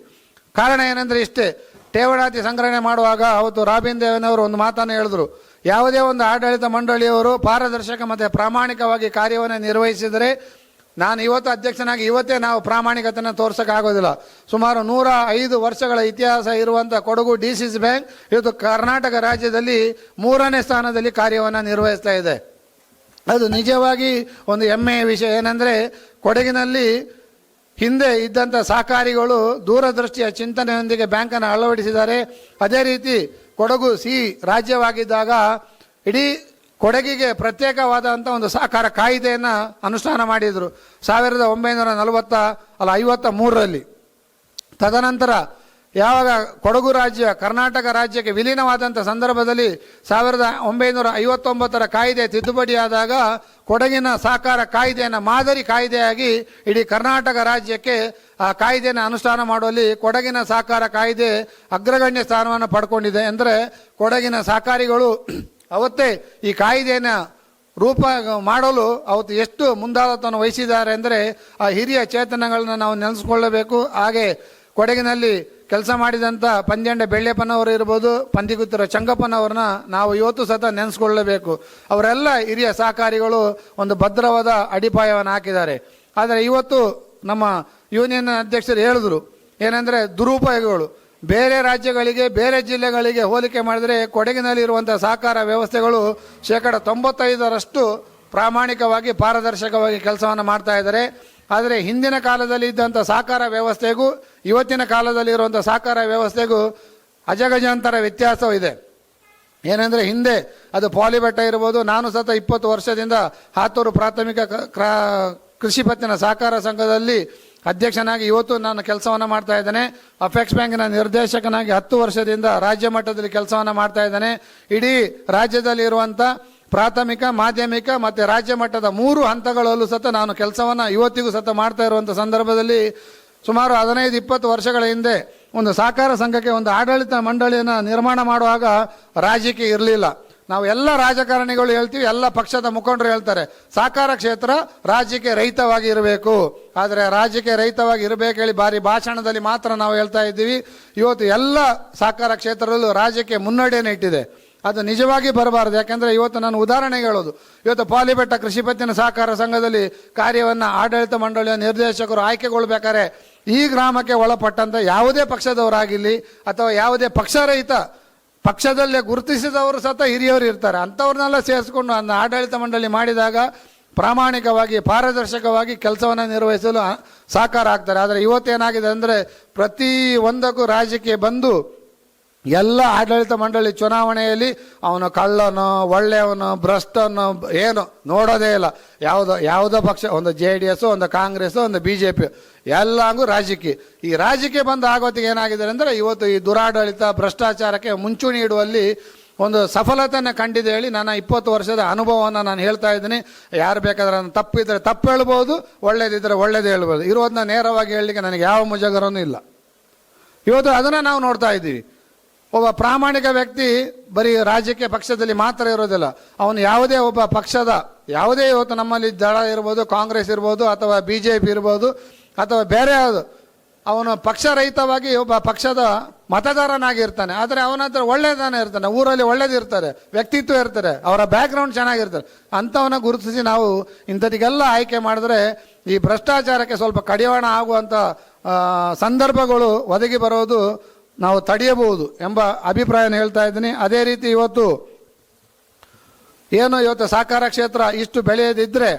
ಕಾರಣ ಏನಂದ್ರೆ ಇಷ್ಟೇ, ಠೇವಣಾತಿ ಸಂಗ್ರಹಣೆ ಮಾಡುವಾಗ ಅವತ್ತು ರಾಬಿನ್ ದೇವನವರು ಒಂದು ಮಾತನ್ನು ಹೇಳಿದ್ರು. ಯಾವುದೇ ಒಂದು ಆಡಳಿತ ಮಂಡಳಿಯವರು ಪಾರದರ್ಶಕ ಮತ್ತು ಪ್ರಾಮಾಣಿಕವಾಗಿ ಕಾರ್ಯವನ್ನು ನಿರ್ವಹಿಸಿದರೆ ನಾನು ಇವತ್ತು ಅಧ್ಯಕ್ಷನಾಗಿ ಇವತ್ತೇ ನಾವು ಪ್ರಾಮಾಣಿಕತೆಯನ್ನು ತೋರ್ಸೋಕ್ಕಾಗೋದಿಲ್ಲ ಸುಮಾರು ನೂರ ಐದು ವರ್ಷಗಳ ಇತಿಹಾಸ ಇರುವಂಥ Kodagu D C C bank ಇವತ್ತು ಕರ್ನಾಟಕ ರಾಜ್ಯದಲ್ಲಿ ಮೂರನೇ ಸ್ಥಾನದಲ್ಲಿ ಕಾರ್ಯವನ್ನು ನಿರ್ವಹಿಸ್ತಾ ಇದೆ. ಅದು ನಿಜವಾಗಿ ಒಂದು ಹೆಮ್ಮೆಯ ವಿಷಯ. ಏನಂದರೆ ಕೊಡಗಿನಲ್ಲಿ ಹಿಂದೆ ಇದ್ದಂಥ ಸಹಕಾರಿಗಳು ದೂರದೃಷ್ಟಿಯ ಚಿಂತನೆಯೊಂದಿಗೆ ಬ್ಯಾಂಕನ್ನು ಅಳವಡಿಸಿದ್ದಾರೆ. ಅದೇ ರೀತಿ ಕೊಡಗು ಸಿ ರಾಜ್ಯವಾಗಿದ್ದಾಗ ಇಡೀ ಕೊಡಗಿಗೆ ಪ್ರತ್ಯೇಕವಾದಂಥ ಒಂದು ಸಹಕಾರ ಕಾಯ್ದೆಯನ್ನು ಅನುಷ್ಠಾನ ಮಾಡಿದರು. ಸಾವಿರದ ಒಂಬೈನೂರ ನಲವತ್ತ, ಅಲ್ಲ ಐವತ್ತ ಮೂರರಲ್ಲಿ. ತದನಂತರ ಯಾವಾಗ ಕೊಡಗು ರಾಜ್ಯ, ಕರ್ನಾಟಕ ರಾಜ್ಯಕ್ಕೆ ವಿಲೀನವಾದಂಥ ಸಂದರ್ಭದಲ್ಲಿ ಸಾವಿರದ ಒಂಬೈನೂರ ಐವತ್ತೊಂಬತ್ತರ ಕಾಯ್ದೆ ತಿದ್ದುಪಡಿಯಾದಾಗ ಕೊಡಗಿನ ಸಹಕಾರ ಕಾಯ್ದೆಯನ್ನು ಮಾದರಿ ಕಾಯ್ದೆಯಾಗಿ ಇಡೀ ಕರ್ನಾಟಕ ರಾಜ್ಯಕ್ಕೆ ಆ ಕಾಯ್ದೆಯನ್ನು ಅನುಷ್ಠಾನ ಮಾಡುವಲ್ಲಿ ಕೊಡಗಿನ ಸಹಕಾರ ಕಾಯ್ದೆ ಅಗ್ರಗಣ್ಯ ಸ್ಥಾನವನ್ನು ಪಡ್ಕೊಂಡಿದೆ. ಅಂದರೆ ಕೊಡಗಿನ ಸಹಕಾರಿಗಳು ಅವತ್ತೇ ಈ ಕಾಯ್ದೆಯನ್ನು ರೂಪ ಮಾಡಲು ಅವತ್ತು ಎಷ್ಟು ಮುಂದಾಳತ್ವವನ್ನು ವಹಿಸಿದ್ದಾರೆ ಅಂದರೆ ಆ ಹಿರಿಯ ಚೇತನಗಳನ್ನ ನಾವು ನೆನೆಸ್ಕೊಳ್ಳಬೇಕು. ಹಾಗೆ ಕೊಡಗಿನಲ್ಲಿ ಕೆಲಸ ಮಾಡಿದಂಥ ಪಂದ್ಯಂಡ ಬೆಳ್ಳೆಪ್ಪನವರು ಇರ್ಬೋದು ಪಂದಿಗುತ್ತರ ಚಂಗಪ್ಪನವ್ರನ್ನ ನಾವು ಇವತ್ತು ಸತ ನೆನೆಸ್ಕೊಳ್ಳಬೇಕು. ಅವರೆಲ್ಲ ಹಿರಿಯ ಸಹಕಾರಿಗಳು ಒಂದು ಭದ್ರವಾದ ಅಡಿಪಾಯವನ್ನು ಹಾಕಿದ್ದಾರೆ. ಆದರೆ ಇವತ್ತು ನಮ್ಮ ಯೂನಿಯನ್ ಅಧ್ಯಕ್ಷರು ಹೇಳಿದ್ರು, ಏನಂದರೆ ದುರುಪಯೋಗಗಳು. ಬೇರೆ ರಾಜ್ಯಗಳಿಗೆ, ಬೇರೆ ಜಿಲ್ಲೆಗಳಿಗೆ ಹೋಲಿಕೆ ಮಾಡಿದರೆ ಕೊಡಗಿನಲ್ಲಿ ಇರುವಂಥ ಸಹಕಾರ ವ್ಯವಸ್ಥೆಗಳು ಶೇಕಡ ತೊಂಬತ್ತೈದರಷ್ಟು ಪ್ರಾಮಾಣಿಕವಾಗಿ, ಪಾರದರ್ಶಕವಾಗಿ ಕೆಲಸವನ್ನು ಮಾಡ್ತಾ ಇದ್ದಾರೆ. ಆದರೆ ಹಿಂದಿನ ಕಾಲದಲ್ಲಿ ಇದ್ದಂಥ ಸಹಕಾರ ವ್ಯವಸ್ಥೆಗೂ ಇವತ್ತಿನ ಕಾಲದಲ್ಲಿ ಇರುವಂಥ ಸಹಕಾರ ವ್ಯವಸ್ಥೆಗೂ ಅಜಗಜಾಂತರ ವ್ಯತ್ಯಾಸವಿದೆ ಏನೆಂದರೆ ಹಿಂದೆ ಅದು ಪಾಲಿಬೆಟ್ಟ ಇರ್ಬೋದು, ನಾನು ಸತ ಇಪ್ಪತ್ತು ವರ್ಷದಿಂದ ಹಾತೂರು ಪ್ರಾಥಮಿಕ ಕೃಷಿ ಪತ್ತಿನ ಸಹಕಾರ ಸಂಘದಲ್ಲಿ ಅಧ್ಯಕ್ಷನಾಗಿ ಇವತ್ತು ನಾನು ಕೆಲಸವನ್ನು ಮಾಡ್ತಾ ಇದ್ದೇನೆ. ಅಫೆಕ್ಸ್ ಬ್ಯಾಂಕಿನ ನಿರ್ದೇಶಕನಾಗಿ ಹತ್ತು ವರ್ಷದಿಂದ ರಾಜ್ಯ ಮಟ್ಟದಲ್ಲಿ ಕೆಲಸವನ್ನು ಮಾಡ್ತಾ ಇದ್ದೇನೆ. ಇಡೀ ರಾಜ್ಯದಲ್ಲಿ ಇರುವಂತ ಪ್ರಾಥಮಿಕ, ಮಾಧ್ಯಮಿಕ ಮತ್ತು ರಾಜ್ಯ ಮಟ್ಟದ ಮೂರು ಹಂತಗಳಲ್ಲೂ ಸತ ನಾನು ಕೆಲಸವನ್ನು ಇವತ್ತಿಗೂ ಸತ ಮಾಡ್ತಾ ಇರುವಂಥ ಸಂದರ್ಭದಲ್ಲಿ ಸುಮಾರು ಹದಿನೈದು, ಇಪ್ಪತ್ತು ವರ್ಷಗಳ ಹಿಂದೆ ಒಂದು ಸಹಕಾರ ಸಂಘಕ್ಕೆ ಒಂದು ಆಡಳಿತ ಮಂಡಳಿಯನ್ನು ನಿರ್ಮಾಣ ಮಾಡುವಾಗ ರಾಜಕೀಯ ಇರಲಿಲ್ಲ. ನಾವು ಎಲ್ಲ ರಾಜಕಾರಣಿಗಳು ಹೇಳ್ತೀವಿ, ಎಲ್ಲ ಪಕ್ಷದ ಮುಖಂಡರು ಹೇಳ್ತಾರೆ, ಸಹಕಾರ ಕ್ಷೇತ್ರ ರಾಜ್ಯಕ್ಕೆ ರಹಿತವಾಗಿ ಇರಬೇಕು. ಆದರೆ ರಾಜ್ಯಕ್ಕೆ ರಹಿತವಾಗಿ ಇರಬೇಕು ಹೇಳಿ ಬಾರಿ ಭಾಷಣದಲ್ಲಿ ಮಾತ್ರ ನಾವು ಹೇಳ್ತಾ ಇದ್ದೀವಿ. ಇವತ್ತು ಎಲ್ಲ ಸಹಕಾರ ಕ್ಷೇತ್ರದಲ್ಲೂ ರಾಜ್ಯಕ್ಕೆ ಮುನ್ನಡೆಯನ್ನು ಇಟ್ಟಿದೆ. ಅದು ನಿಜವಾಗಿ ಬರಬಾರದು. ಯಾಕೆಂದರೆ ಇವತ್ತು ನಾನು ಉದಾಹರಣೆ ಹೇಳೋದು. ಇವತ್ತು ಪಾಲಿಬೆಟ್ಟ ಕೃಷಿ ಪತ್ತಿನ ಸಹಕಾರ ಸಂಘದಲ್ಲಿ ಕಾರ್ಯವನ್ನು ಆಡಳಿತ ಮಂಡಳಿಯ ನಿರ್ದೇಶಕರು ಆಯ್ಕೆಗೊಳ್ಬೇಕಾದ್ರೆ ಈ ಗ್ರಾಮಕ್ಕೆ ಒಳಪಟ್ಟಂಥ ಯಾವುದೇ ಪಕ್ಷದವರಾಗಿರಲಿ ಅಥವಾ ಯಾವುದೇ ಪಕ್ಷ ರಹಿತ ಪಕ್ಷದಲ್ಲೇ ಗುರುತಿಸಿದವರು ಸತ ಹಿರಿಯವರು ಇರ್ತಾರೆ. ಅಂಥವ್ರನ್ನೆಲ್ಲ ಸೇರಿಸ್ಕೊಂಡು ಅನ್ನ ಆಡಳಿತ ಮಂಡಳಿ ಮಾಡಿದಾಗ ಪ್ರಾಮಾಣಿಕವಾಗಿ, ಪಾರದರ್ಶಕವಾಗಿ ಕೆಲಸವನ್ನು ನಿರ್ವಹಿಸಲು ಸಹಕಾರ ಆಗ್ತಾರೆ. ಆದರೆ ಇವತ್ತೇನಾಗಿದೆ ಅಂದರೆ ಪ್ರತಿ ಒಂದಕ್ಕೂ ರಾಜಕೀಯ ಬಂದು ಎಲ್ಲ ಆಡಳಿತ ಮಂಡಳಿ ಚುನಾವಣೆಯಲ್ಲಿ ಅವನು ಕಳ್ಳನು, ಒಳ್ಳೆಯವನು, ಭ್ರಷ್ಟನು, ಏನು ನೋಡೋದೇ ಇಲ್ಲ. ಯಾವುದೋ ಯಾವುದೋ ಪಕ್ಷ, ಒಂದು ಜೆ ಡಿ ಎಸ್ ಒಂದು ಕಾಂಗ್ರೆಸ್ ಒಂದು ಬಿ ಜೆ ಪಿ ಎಲ್ಲಂಗೂ ರಾಜಕೀಯ. ಈ ರಾಜಕೀಯ ಬಂದ ಆಗೋತಿಗೆ ಏನಾಗಿದೆ ಅಂದರೆ ಇವತ್ತು ಈ ದುರಾಡಳಿತ, ಭ್ರಷ್ಟಾಚಾರಕ್ಕೆ ಮುಂಚೂಣಿ ಇಡುವಲ್ಲಿ ಒಂದು ಸಫಲತೆಯನ್ನು ಕಂಡಿದೆ ಹೇಳಿ ನನ್ನ ಇಪ್ಪತ್ತು ವರ್ಷದ ಅನುಭವವನ್ನು ನಾನು ಹೇಳ್ತಾ ಇದ್ದೀನಿ. ಯಾರು ಬೇಕಾದ್ರೆ ನಾನು ತಪ್ಪಿದ್ರೆ ತಪ್ಪು ಹೇಳ್ಬೋದು ಒಳ್ಳೇದಿದ್ದರೆ ಒಳ್ಳೇದು ಹೇಳ್ಬೋದು. ಇರೋದನ್ನ ನೇರವಾಗಿ ಹೇಳಲಿಕ್ಕೆ ನನಗೆ ಯಾವ ಮುಜಗರನೂ ಇಲ್ಲ. ಇವತ್ತು ಅದನ್ನು ನಾವು ನೋಡ್ತಾ ಇದ್ದೀವಿ. ಒಬ್ಬ ಪ್ರಾಮಾಣಿಕ ವ್ಯಕ್ತಿ ಬರೀ ರಾಜಕೀಯ ಪಕ್ಷದಲ್ಲಿ ಮಾತ್ರ ಇರೋದಿಲ್ಲ. ಅವನು ಯಾವುದೇ ಒಬ್ಬ ಪಕ್ಷದ, ಯಾವುದೇ ಇವತ್ತು ನಮ್ಮಲ್ಲಿ ದಳ ಇರ್ಬೋದು, ಕಾಂಗ್ರೆಸ್ ಇರ್ಬೋದು, ಅಥವಾ ಬಿ ಜೆ ಪಿ ಇರ್ಬೋದು, ಅಥವಾ ಬೇರೆ ಯಾವುದು, ಅವನು ಪಕ್ಷರಹಿತವಾಗಿ ಒಬ್ಬ ಪಕ್ಷದ ಮತದಾರನಾಗಿರ್ತಾನೆ. ಆದರೆ ಅವನ ಹತ್ರ ಒಳ್ಳೆದಾನೆ ಇರ್ತಾನೆ. ಊರಲ್ಲಿ ಒಳ್ಳೇದಿರ್ತಾರೆ. ವ್ಯಕ್ತಿತ್ವ ಇರ್ತಾರೆ. ಅವರ ಬ್ಯಾಕ್ಗ್ರೌಂಡ್ ಚೆನ್ನಾಗಿರ್ತಾರೆ. ಅಂಥವನ್ನ ಗುರುತಿಸಿ ನಾವು ಇಂಥದಿಗೆಲ್ಲ ಆಯ್ಕೆ ಮಾಡಿದ್ರೆ ಈ ಭ್ರಷ್ಟಾಚಾರಕ್ಕೆ ಸ್ವಲ್ಪ ಕಡಿವಾಣ ಆಗುವಂಥ ಸಂದರ್ಭಗಳು ಒದಗಿ ಬರೋದು ನಾವು ತಡೆಯಬಹುದು ಎಂಬ ಅಭಿಪ್ರಾಯನ ಹೇಳ್ತಾ ಇದ್ದೀನಿ. ಅದೇ ರೀತಿ ಇವತ್ತು ಏನು ಇವತ್ತು ಸಹಕಾರ ಕ್ಷೇತ್ರ ಇಷ್ಟು ಬೆಳೆಯದಿದ್ದರೆ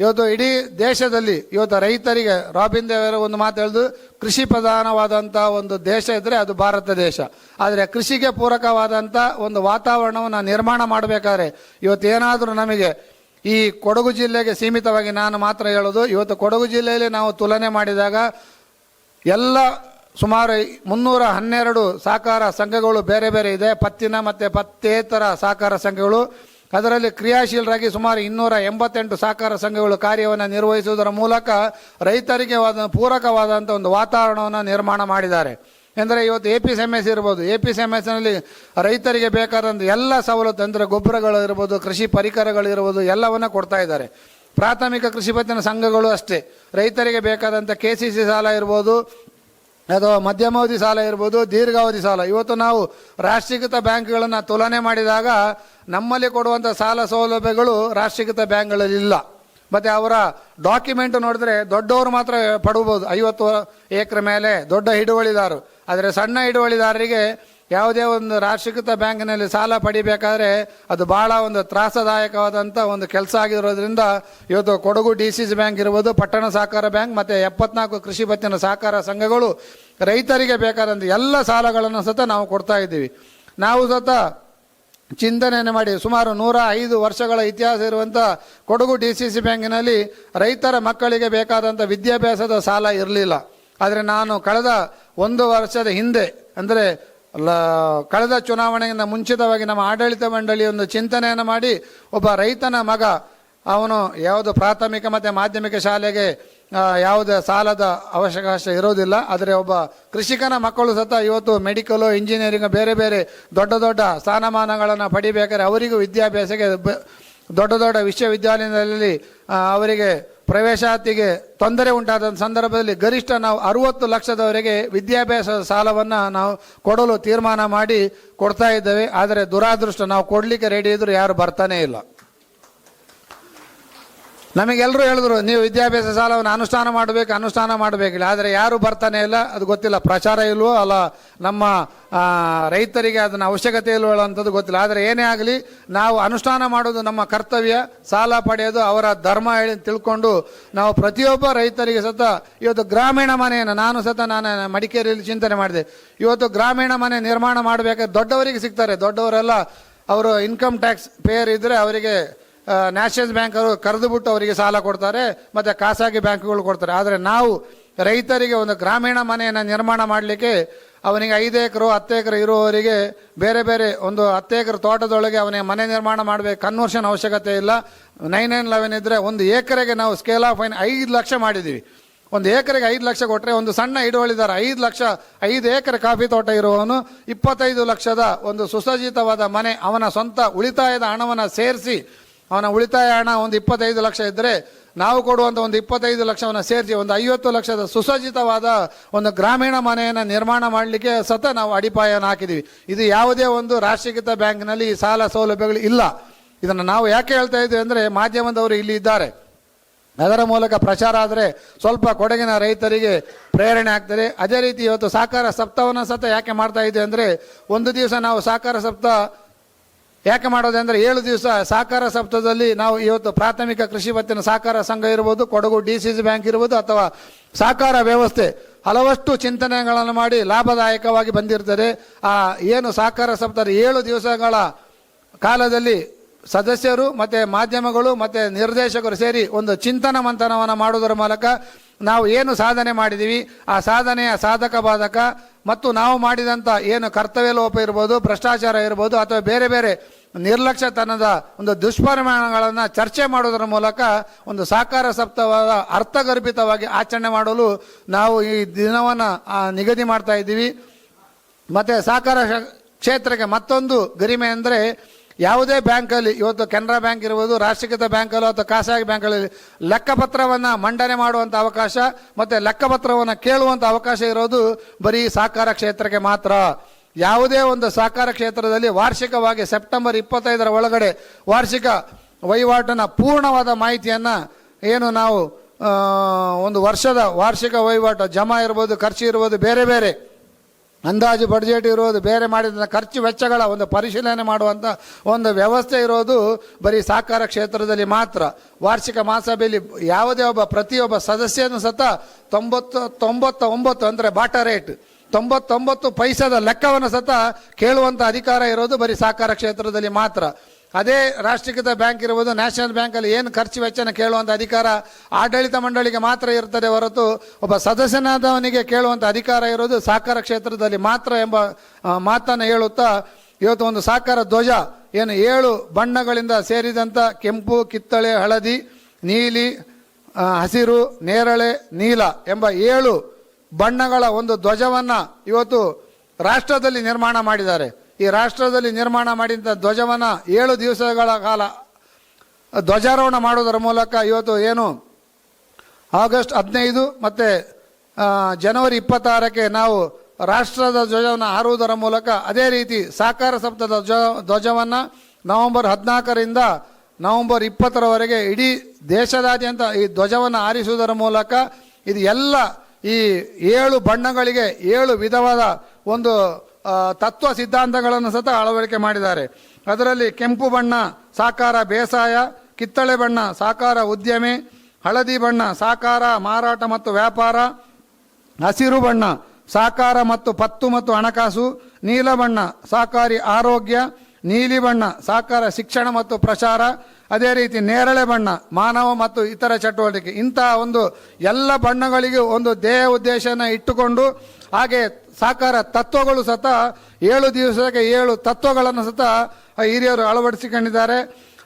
ಇವತ್ತು ಇಡೀ ದೇಶದಲ್ಲಿ ಇವತ್ತು ರೈತರಿಗೆ ರಾಬಿನ್ ದೇವರ ಒಂದು ಮಾತು ಹೇಳಿದು, ಕೃಷಿ ಪ್ರಧಾನವಾದಂಥ ಒಂದು ದೇಶ ಇದ್ದರೆ ಅದು ಭಾರತ ದೇಶ. ಆದರೆ ಕೃಷಿಗೆ ಪೂರಕವಾದಂಥ ಒಂದು ವಾತಾವರಣವನ್ನು ನಿರ್ಮಾಣ ಮಾಡಬೇಕಾದ್ರೆ ಇವತ್ತು ಏನಾದರೂ ನಮಗೆ ಈ ಕೊಡಗು ಜಿಲ್ಲೆಗೆ ಸೀಮಿತವಾಗಿ ನಾನು ಮಾತ್ರ ಹೇಳೋದು, ಇವತ್ತು ಕೊಡಗು ಜಿಲ್ಲೆಯಲ್ಲಿ ನಾವು ತುಲನೆ ಮಾಡಿದಾಗ ಎಲ್ಲ ಸುಮಾರು ಮುನ್ನೂರ ಹನ್ನೆರಡು ಸಹಕಾರ ಸಂಘಗಳು ಬೇರೆ ಬೇರೆ ಇದೆ. ಪತ್ತಿನ ಮತ್ತು ಪತ್ತೇತರ ಸಹಕಾರ ಸಂಘಗಳು. ಅದರಲ್ಲಿ ಕ್ರಿಯಾಶೀಲರಾಗಿ ಸುಮಾರು ಇನ್ನೂರ ಎಂಬತ್ತೆಂಟು ಸಹಕಾರ ಸಂಘಗಳು ಕಾರ್ಯವನ್ನು ನಿರ್ವಹಿಸುವುದರ ಮೂಲಕ ರೈತರಿಗೆ ವಾದ ಪೂರಕವಾದಂಥ ಒಂದು ವಾತಾವರಣವನ್ನು ನಿರ್ಮಾಣ ಮಾಡಿದ್ದಾರೆ. ಎಂದರೆ ಇವತ್ತು ಎ ಪಿ ಎಸ್ ಇರ್ಬೋದು. ಎ ಪಿ ಎಸ್ನಲ್ಲಿ ರೈತರಿಗೆ ಬೇಕಾದಂಥ ಎಲ್ಲ ಸವಲತ್ತು ಅಂದರೆ ಗೊಬ್ಬರಗಳು ಇರ್ಬೋದು, ಕೃಷಿ ಪರಿಕರಗಳು ಎಲ್ಲವನ್ನು ಎಲ್ಲವನ್ನ ಕೊಡ್ತಾ ಇದ್ದಾರೆ. ಪ್ರಾಥಮಿಕ ಕೃಷಿ ಪತ್ತಿನ ಸಂಘಗಳು ಅಷ್ಟೇ. ರೈತರಿಗೆ ಬೇಕಾದಂಥ ಕೆ ಸಿ ಸಿ ಸಾಲ ಇರ್ಬೋದು ಅಥವಾ ಮಧ್ಯಮಾವಧಿ ಸಾಲ ಇರ್ಬೋದು, ದೀರ್ಘಾವಧಿ ಸಾಲ. ಇವತ್ತು ನಾವು ರಾಷ್ಟ್ರೀಕೃತ ಬ್ಯಾಂಕ್ಗಳನ್ನು ತುಲನೆ ಮಾಡಿದಾಗ ನಮ್ಮಲ್ಲಿ ಕೊಡುವಂಥ ಸಾಲ ಸೌಲಭ್ಯಗಳು ರಾಷ್ಟ್ರೀಕೃತ ಬ್ಯಾಂಕ್ಗಳಲ್ಲಿ ಇಲ್ಲ. ಮತ್ತು ಅವರ ಡಾಕ್ಯುಮೆಂಟ್ ನೋಡಿದ್ರೆ ದೊಡ್ಡವರು ಮಾತ್ರ ಪಡಬಹುದು ಐವತ್ತು ಎಕರೆ ಮೇಲೆ ದೊಡ್ಡ ಹಿಡುವಳಿದಾರರು. ಆದರೆ ಸಣ್ಣ ಹಿಡುವಳಿದಾರರಿಗೆ ಯಾವುದೇ ಒಂದು ರಾಷ್ಟ್ರೀಕೃತ ಬ್ಯಾಂಕಿನಲ್ಲಿ ಸಾಲ ಪಡಿಬೇಕಾದ್ರೆ ಅದು ಭಾಳ ಒಂದು ತ್ರಾಸದಾಯಕವಾದಂಥ ಒಂದು ಕೆಲಸ ಆಗಿರೋದ್ರಿಂದ ಇವತ್ತು Kodagu D C C bank ಇರ್ಬೋದು, ಪಟ್ಟಣ ಸಹಕಾರ ಬ್ಯಾಂಕ್ ಮತ್ತು ಎಪ್ಪತ್ನಾಲ್ಕು ಕೃಷಿ ಪತ್ತಿನ ಸಹಕಾರ ಸಂಘಗಳು ರೈತರಿಗೆ ಬೇಕಾದಂಥ ಎಲ್ಲ ಸಾಲಗಳನ್ನು ಸತ ನಾವು ಕೊಡ್ತಾ ಇದ್ದೀವಿ. ನಾವು ಸತ ಚಿಂತನೆಯನ್ನು ಮಾಡಿ ಸುಮಾರು ನೂರ ಐದು ವರ್ಷಗಳ ಇತಿಹಾಸ ಇರುವಂಥ ಕೊಡಗು ಡಿ ಸಿ ಸಿ ಬ್ಯಾಂಕಿನಲ್ಲಿ ರೈತರ ಮಕ್ಕಳಿಗೆ ಬೇಕಾದಂಥ ವಿದ್ಯಾಭ್ಯಾಸದ ಸಾಲ ಇರಲಿಲ್ಲ. ಆದರೆ ನಾನು ಕಳೆದ ಒಂದು ವರ್ಷದ ಹಿಂದೆ, ಅಂದರೆ ಲ ಕಳೆದ ಚುನಾವಣೆಯಿಂದ ಮುಂಚಿತವಾಗಿ ನಮ್ಮ ಆಡಳಿತ ಮಂಡಳಿ ಒಂದು ಚಿಂತನೆಯನ್ನು ಮಾಡಿ, ಒಬ್ಬ ರೈತನ ಮಗ, ಅವನು ಯಾವುದು ಪ್ರಾಥಮಿಕ ಮತ್ತು ಮಾಧ್ಯಮಿಕ ಶಾಲೆಗೆ ಯಾವುದೇ ಸಾಲದ ಅವಕಾಶ ಇರೋದಿಲ್ಲ ಆದರೆ ಒಬ್ಬ ಕೃಷಿಕನ ಮಕ್ಕಳು ಸತ ಇವತ್ತು ಮೆಡಿಕಲು, ಇಂಜಿನಿಯರಿಂಗ್, ಬೇರೆ ಬೇರೆ ದೊಡ್ಡ ದೊಡ್ಡ ಸ್ಥಾನಮಾನಗಳನ್ನು ಪಡಿಬೇಕಾದ್ರೆ ಅವರಿಗೂ ವಿದ್ಯಾಭ್ಯಾಸಕ್ಕೆ ದೊಡ್ಡ ದೊಡ್ಡ ವಿಶ್ವವಿದ್ಯಾಲಯದಲ್ಲಿ ಅವರಿಗೆ ಪ್ರವೇಶಾತಿಗೆ ತೊಂದರೆ ಉಂಟಾದ ಸಂದರ್ಭದಲ್ಲಿ ಗರಿಷ್ಠ ನಾವು ಅರುವತ್ತು ಲಕ್ಷದವರೆಗೆ ವಿದ್ಯಾಭ್ಯಾಸದ ಸಾಲವನ್ನು ನಾವು ಕೊಡಲು ತೀರ್ಮಾನ ಮಾಡಿ ಕೊಡ್ತಾ ಇದ್ದೇವೆ. ಆದರೆ ದುರಾದೃಷ್ಟ ನಾವು ಕೊಡಲಿಕ್ಕೆ ರೆಡಿ ಇದ್ದರೂ ಯಾರು ಬರ್ತಾನೆ ಇಲ್ಲ. ನಮಗೆಲ್ಲರೂ ಹೇಳಿದ್ರು, ನೀವು ವಿದ್ಯಾಭ್ಯಾಸ ಸಾಲವನ್ನು ಅನುಷ್ಠಾನ ಮಾಡಬೇಕು, ಅನುಷ್ಠಾನ ಮಾಡಬೇಕಿಲ್ಲ. ಆದರೆ ಯಾರು ಬರ್ತಾನೆ ಇಲ್ಲ, ಅದು ಗೊತ್ತಿಲ್ಲ. ಪ್ರಚಾರ ಇಲ್ವೋ, ಅಲ್ಲ, ನಮ್ಮ ರೈತರಿಗೆ ಅದನ್ನು ಅವಶ್ಯಕತೆ ಇಲ್ವೋ ಅಂಥದ್ದು ಗೊತ್ತಿಲ್ಲ. ಆದರೆ ಏನೇ ಆಗಲಿ, ನಾವು ಅನುಷ್ಠಾನ ಮಾಡೋದು ನಮ್ಮ ಕರ್ತವ್ಯ. ಸಾಲ ಪಡೆಯೋದು ಅವರ ಧರ್ಮ ಹೇಳಿ ತಿಳ್ಕೊಂಡು, ನಾವು ಪ್ರತಿಯೊಬ್ಬ ರೈತರಿಗೆ ಸತ, ಇವತ್ತು ಗ್ರಾಮೀಣ ಮನೆಯನ್ನು ನಾನು ಸತ ನಾನು ಮಡಿಕೇರಿಯಲ್ಲಿ ಚಿಂತನೆ ಮಾಡಿದೆ. ಇವತ್ತು ಗ್ರಾಮೀಣ ಮನೆ ನಿರ್ಮಾಣ ಮಾಡಬೇಕಾದ್ರೆ ದೊಡ್ಡವರಿಗೆ ಸಿಗ್ತಾರೆ. ದೊಡ್ಡವರೆಲ್ಲ, ಅವರು ಇನ್ಕಮ್ ಟ್ಯಾಕ್ಸ್ ಪೇಯರ್ ಇದ್ದರೆ ಅವರಿಗೆ ನ್ಯಾಷನಲ್ ಬ್ಯಾಂಕ್ ಅವರು ಕರೆದು ಅವರಿಗೆ ಸಾಲ ಕೊಡ್ತಾರೆ, ಮತ್ತೆ ಖಾಸಗಿ ಬ್ಯಾಂಕ್ಗಳು ಕೊಡ್ತಾರೆ. ಆದರೆ ನಾವು ರೈತರಿಗೆ ಒಂದು ಗ್ರಾಮೀಣ ಮನೆಯನ್ನು ನಿರ್ಮಾಣ ಮಾಡಲಿಕ್ಕೆ ಅವನಿಗೆ ಐದು ಎಕರೆ, ಹತ್ತು ಎಕರೆ ಇರುವವರಿಗೆ ಬೇರೆ ಬೇರೆ ಒಂದು ಹತ್ತು ಎಕರೆ ತೋಟದೊಳಗೆ ಅವನಿಗೆ ಮನೆ ನಿರ್ಮಾಣ ಮಾಡಬೇಕು ಕನ್ವರ್ಷನ್ ಅವಶ್ಯಕತೆ ಇಲ್ಲ. ನೈನ್ ನೈನ್ ಲೆವೆನ್ ಇದ್ದರೆ ಒಂದು ಎಕರೆಗೆ ನಾವು ಸ್ಕೇಲ್ ಆಫ್ ಐನ್ ಐದು ಲಕ್ಷ ಮಾಡಿದ್ದೀವಿ. ಒಂದು ಎಕರೆಗೆ ಐದು ಲಕ್ಷ ಕೊಟ್ಟರೆ ಒಂದು ಸಣ್ಣ ಹಿಡುವಳಿದಾರ ಐದು ಲಕ್ಷ, ಐದು ಎಕರೆ ಕಾಫಿ ತೋಟ ಇರುವವನು ಇಪ್ಪತ್ತೈದು ಲಕ್ಷದ ಒಂದು ಸುಸಜ್ಜಿತವಾದ ಮನೆ ಅವನ ಸ್ವಂತ ಉಳಿತಾಯದ ಹಣವನ್ನು ಸೇರಿಸಿ ಅವನ ಉಳಿತಾಯ ಹಣ ಒಂದು ಇಪ್ಪತ್ತೈದು ಲಕ್ಷ ಇದ್ದರೆ ನಾವು ಕೊಡುವಂಥ ಒಂದು ಇಪ್ಪತ್ತೈದು ಲಕ್ಷವನ್ನು ಸೇರಿಸಿ ಒಂದು ಐವತ್ತು ಲಕ್ಷದ ಸುಸಜ್ಜಿತವಾದ ಒಂದು ಗ್ರಾಮೀಣ ಮನೆಯನ್ನು ನಿರ್ಮಾಣ ಮಾಡಲಿಕ್ಕೆ ಸತ ನಾವು ಅಡಿಪಾಯನ ಹಾಕಿದ್ದೀವಿ ಇದು ಯಾವುದೇ ಒಂದು ರಾಷ್ಟ್ರೀಕೃತ ಬ್ಯಾಂಕ್ನಲ್ಲಿ ಈ ಸಾಲ ಸೌಲಭ್ಯಗಳು ಇಲ್ಲ. ಇದನ್ನು ನಾವು ಯಾಕೆ ಹೇಳ್ತಾ ಇದ್ದೀವಿ ಅಂದರೆ ಮಾಧ್ಯಮದವರು ಇಲ್ಲಿ ಇದ್ದಾರೆ. ಅದರ ಮೂಲಕ ಪ್ರಚಾರ ಆದರೆ ಸ್ವಲ್ಪ ಕೊಡಗಿನ ರೈತರಿಗೆ ಪ್ರೇರಣೆ ಆಗ್ತದೆ. ಅದೇ ರೀತಿ ಇವತ್ತು ಸಹಕಾರ ಸಪ್ತಾಹವನ್ನು ಸತ ಯಾಕೆ ಮಾಡ್ತಾ ಇದ್ದೀವಿ ಅಂದರೆ ಒಂದು ದಿವಸ ನಾವು ಸಹಕಾರ ಸಪ್ತಾಹ ಯಾಕೆ ಮಾಡೋದಂದರೆ ಏಳು ದಿವಸ ಸಹಕಾರ ಸಪ್ತದಲ್ಲಿ ನಾವು ಇವತ್ತು ಪ್ರಾಥಮಿಕ ಕೃಷಿ ಪತ್ತಿನ ಸಹಕಾರ ಸಂಘ ಇರ್ಬೋದು, Kodagu D C C bank ಇರ್ಬೋದು ಅಥವಾ ಸಹಕಾರ ವ್ಯವಸ್ಥೆ ಹಲವಷ್ಟು ಚಿಂತನೆಗಳನ್ನು ಮಾಡಿ ಲಾಭದಾಯಕವಾಗಿ ಬಂದಿರ್ತದೆ. ಆ, ಏನು ಸಹಕಾರ ಸಪ್ತಾಹ ಏಳು ದಿವಸಗಳ ಕಾಲದಲ್ಲಿ ಸದಸ್ಯರು ಮತ್ತು ಮಾಧ್ಯಮಗಳು ಮತ್ತು ನಿರ್ದೇಶಕರು ಸೇರಿ ಒಂದು ಚಿಂತನ ಮಂಥನವನ್ನು ಮಾಡುವುದರ ಮೂಲಕ ನಾವು ಏನು ಸಾಧನೆ ಮಾಡಿದ್ದೀವಿ, ಆ ಸಾಧನೆಯ ಸಾಧಕ ಬಾಧಕ, ಮತ್ತು ನಾವು ಮಾಡಿದಂಥ ಏನು ಕರ್ತವ್ಯ ಲೋಪ ಇರ್ಬೋದು, ಭ್ರಷ್ಟಾಚಾರ ಇರ್ಬೋದು, ಅಥವಾ ಬೇರೆ ಬೇರೆ ನಿರ್ಲಕ್ಷ್ಯತನದ ಒಂದು ದುಷ್ಪರಿಣಾಮಗಳನ್ನು ಚರ್ಚೆ ಮಾಡೋದರ ಮೂಲಕ ಒಂದು ಸಾಕಾರ ಸಪ್ತವಾದ ಅರ್ಥಗರ್ಭಿತವಾಗಿ ಆಚರಣೆ ಮಾಡಲು ನಾವು ಈ ದಿನವನ್ನು ನಿಗದಿ ಮಾಡ್ತಾ ಇದ್ದೀವಿ. ಮತ್ತು ಸಾಕಾರ ಕ್ಷೇತ್ರಕ್ಕೆ ಮತ್ತೊಂದು ಗರಿಮೆ ಅಂದರೆ ಯಾವುದೇ ಬ್ಯಾಂಕಲ್ಲಿ, ಇವತ್ತು ಕೆನರಾ ಬ್ಯಾಂಕ್ ಇರ್ಬೋದು, ರಾಷ್ಟ್ರೀಕೃತ ಬ್ಯಾಂಕಲ್ಲೋ ಅಥವಾ ಖಾಸಗಿ ಬ್ಯಾಂಕಲ್ಲಿ ಲೆಕ್ಕಪತ್ರವನ್ನು ಮಂಡನೆ ಮಾಡುವಂಥ ಅವಕಾಶ ಮತ್ತು ಲೆಕ್ಕಪತ್ರವನ್ನು ಕೇಳುವಂಥ ಅವಕಾಶ ಇರೋದು ಬರೀ ಸಹಕಾರ ಕ್ಷೇತ್ರಕ್ಕೆ ಮಾತ್ರ. ಯಾವುದೇ ಒಂದು ಸಹಕಾರ ಕ್ಷೇತ್ರದಲ್ಲಿ ವಾರ್ಷಿಕವಾಗಿ ಸೆಪ್ಟೆಂಬರ್ ಇಪ್ಪತ್ತೈದರ ಒಳಗಡೆ ವಾರ್ಷಿಕ ವಹಿವಾಟಿನ ಪೂರ್ಣವಾದ ಮಾಹಿತಿಯನ್ನು ಏನು ನಾವು ಒಂದು ವರ್ಷದ ವಾರ್ಷಿಕ ವಹಿವಾಟು, ಜಮಾ ಇರ್ಬೋದು, ಖರ್ಚು ಇರ್ಬೋದು, ಬೇರೆ ಬೇರೆ ಅಂದಾಜು ಬಡ್ಜೆಟ್ ಇರೋದು, ಬೇರೆ ಮಾಡಿದ ಖರ್ಚು ವೆಚ್ಚಗಳ ಒಂದು ಪರಿಶೀಲನೆ ಮಾಡುವಂಥ ಒಂದು ವ್ಯವಸ್ಥೆ ಇರೋದು ಬರೀ ಸಹಕಾರ ಕ್ಷೇತ್ರದಲ್ಲಿ ಮಾತ್ರ. ವಾರ್ಷಿಕ ಮಹಾಸಭೆಯಲ್ಲಿ ಯಾವುದೇ ಒಬ್ಬ ಪ್ರತಿಯೊಬ್ಬ ಸದಸ್ಯನು ಸತ ತೊಂಬತ್ತು ತೊಂಬತ್ತ ಒಂಬತ್ತು ಅಂದರೆ ಬಾಟ ರೇಟ್, ತೊಂಬತ್ತೊಂಬತ್ತು ಪೈಸದ ಲೆಕ್ಕವನ್ನು ಸತ ಕೇಳುವಂಥ ಅಧಿಕಾರ ಇರೋದು ಬರೀ ಸಹಕಾರ ಕ್ಷೇತ್ರದಲ್ಲಿ ಮಾತ್ರ. ಅದೇ ರಾಷ್ಟ್ರೀಕೃತ ಬ್ಯಾಂಕ್ ಇರ್ಬೋದು ನ್ಯಾಷನಲ್ ಬ್ಯಾಂಕಲ್ಲಿ ಏನು ಖರ್ಚು ವೆಚ್ಚನ ಕೇಳುವಂಥ ಅಧಿಕಾರ ಆಡಳಿತ ಮಂಡಳಿಗೆ ಮಾತ್ರ ಇರ್ತದೆ ಹೊರತು ಒಬ್ಬ ಸದಸ್ಯನಾದವನಿಗೆ ಕೇಳುವಂಥ ಅಧಿಕಾರ ಇರೋದು ಸಹಕಾರ ಕ್ಷೇತ್ರದಲ್ಲಿ ಮಾತ್ರ ಎಂಬ ಮಾತನ್ನು ಹೇಳುತ್ತಾ ಇವತ್ತು ಒಂದು ಸಹಕಾರ ಧ್ವಜ, ಏನು ಏಳು ಬಣ್ಣಗಳಿಂದ ಸೇರಿದಂಥ ಕೆಂಪು, ಕಿತ್ತಳೆ, ಹಳದಿ, ನೀಲಿ ಹಸಿರು, ನೇರಳೆ, ನೀಲ ಎಂಬ ಏಳು ಬಣ್ಣಗಳ ಒಂದು ಧ್ವಜವನ್ನು ಇವತ್ತು ರಾಷ್ಟ್ರದಲ್ಲಿ ನಿರ್ಮಾಣ ಮಾಡಿದ್ದಾರೆ. ಈ ರಾಷ್ಟ್ರದಲ್ಲಿ ನಿರ್ಮಾಣ ಮಾಡಿದಂಥ ಧ್ವಜವನ್ನು ಏಳು ದಿವಸಗಳ ಕಾಲ ಧ್ವಜಾರೋಹಣ ಮಾಡೋದರ ಮೂಲಕ ಇವತ್ತು ಏನು? ಆಗಸ್ಟ್ ಹದಿನೈದು ಮತ್ತು ಜನವರಿ ಇಪ್ಪತ್ತಾರಕ್ಕೆ ನಾವು ರಾಷ್ಟ್ರದ ಧ್ವಜವನ್ನು ಹಾರುವುದರ ಮೂಲಕ ಅದೇ ರೀತಿ ಸಾಕಾರ ಸಪ್ತದ ಧ್ವಜ ಧ್ವಜವನ್ನು ನವೆಂಬರ್ ಹದಿನಾಲ್ಕರಿಂದ ನವೆಂಬರ್ ಇಪ್ಪತ್ತರವರೆಗೆ ಇಡೀ ದೇಶದಾದ್ಯಂತ ಈ ಧ್ವಜವನ್ನು ಹಾರಿಸುವುದರ ಮೂಲಕ ಇದು ಎಲ್ಲ ಈ ಏಳು ಬಣ್ಣಗಳಿಗೆ ಏಳು ವಿಧವಾದ ಒಂದು ತತ್ವ ಸಿದ್ಧಾಂತಗಳನ್ನು ಸತ ಅಳವಡಿಕೆ ಮಾಡಿದ್ದಾರೆ. ಅದರಲ್ಲಿ ಕೆಂಪು ಬಣ್ಣ ಸಾಕಾರ ಬೇಸಾಯ, ಕಿತ್ತಳೆ ಬಣ್ಣ ಸಾಕಾರ ಉದ್ಯಮಿ, ಹಳದಿ ಬಣ್ಣ ಸಾಕಾರ ಮಾರಾಟ ಮತ್ತು ವ್ಯಾಪಾರ, ಹಸಿರು ಬಣ್ಣ ಸಾಕಾರ ಮತ್ತು ಪತ್ತು ಮತ್ತು ಹಣಕಾಸು, ನೀಲ ಬಣ್ಣ ಸಾಕಾರಿ ಆರೋಗ್ಯ, ನೀಲಿ ಬಣ್ಣ ಸಾಕಾರ ಶಿಕ್ಷಣ ಮತ್ತು ಪ್ರಚಾರ ಅದೇ ರೀತಿ ನೇರಳೆ ಬಣ್ಣ ಮಾನವ ಮತ್ತು ಇತರ ಚಟುವಟಿಕೆ. ಇಂತಹ ಒಂದು ಎಲ್ಲ ಬಣ್ಣಗಳಿಗೂ ಒಂದು ದೇಹ ಉದ್ದೇಶನ ಇಟ್ಟುಕೊಂಡು ಹಾಗೆ ಸಾಕಾರ ತತ್ವಗಳು ಸತ ಏಳು ದಿವಸಕ್ಕೆ ಏಳು ತತ್ವಗಳನ್ನು ಸತ ಹಿರಿಯರು ಅಳವಡಿಸಿಕೊಂಡಿದ್ದಾರೆ.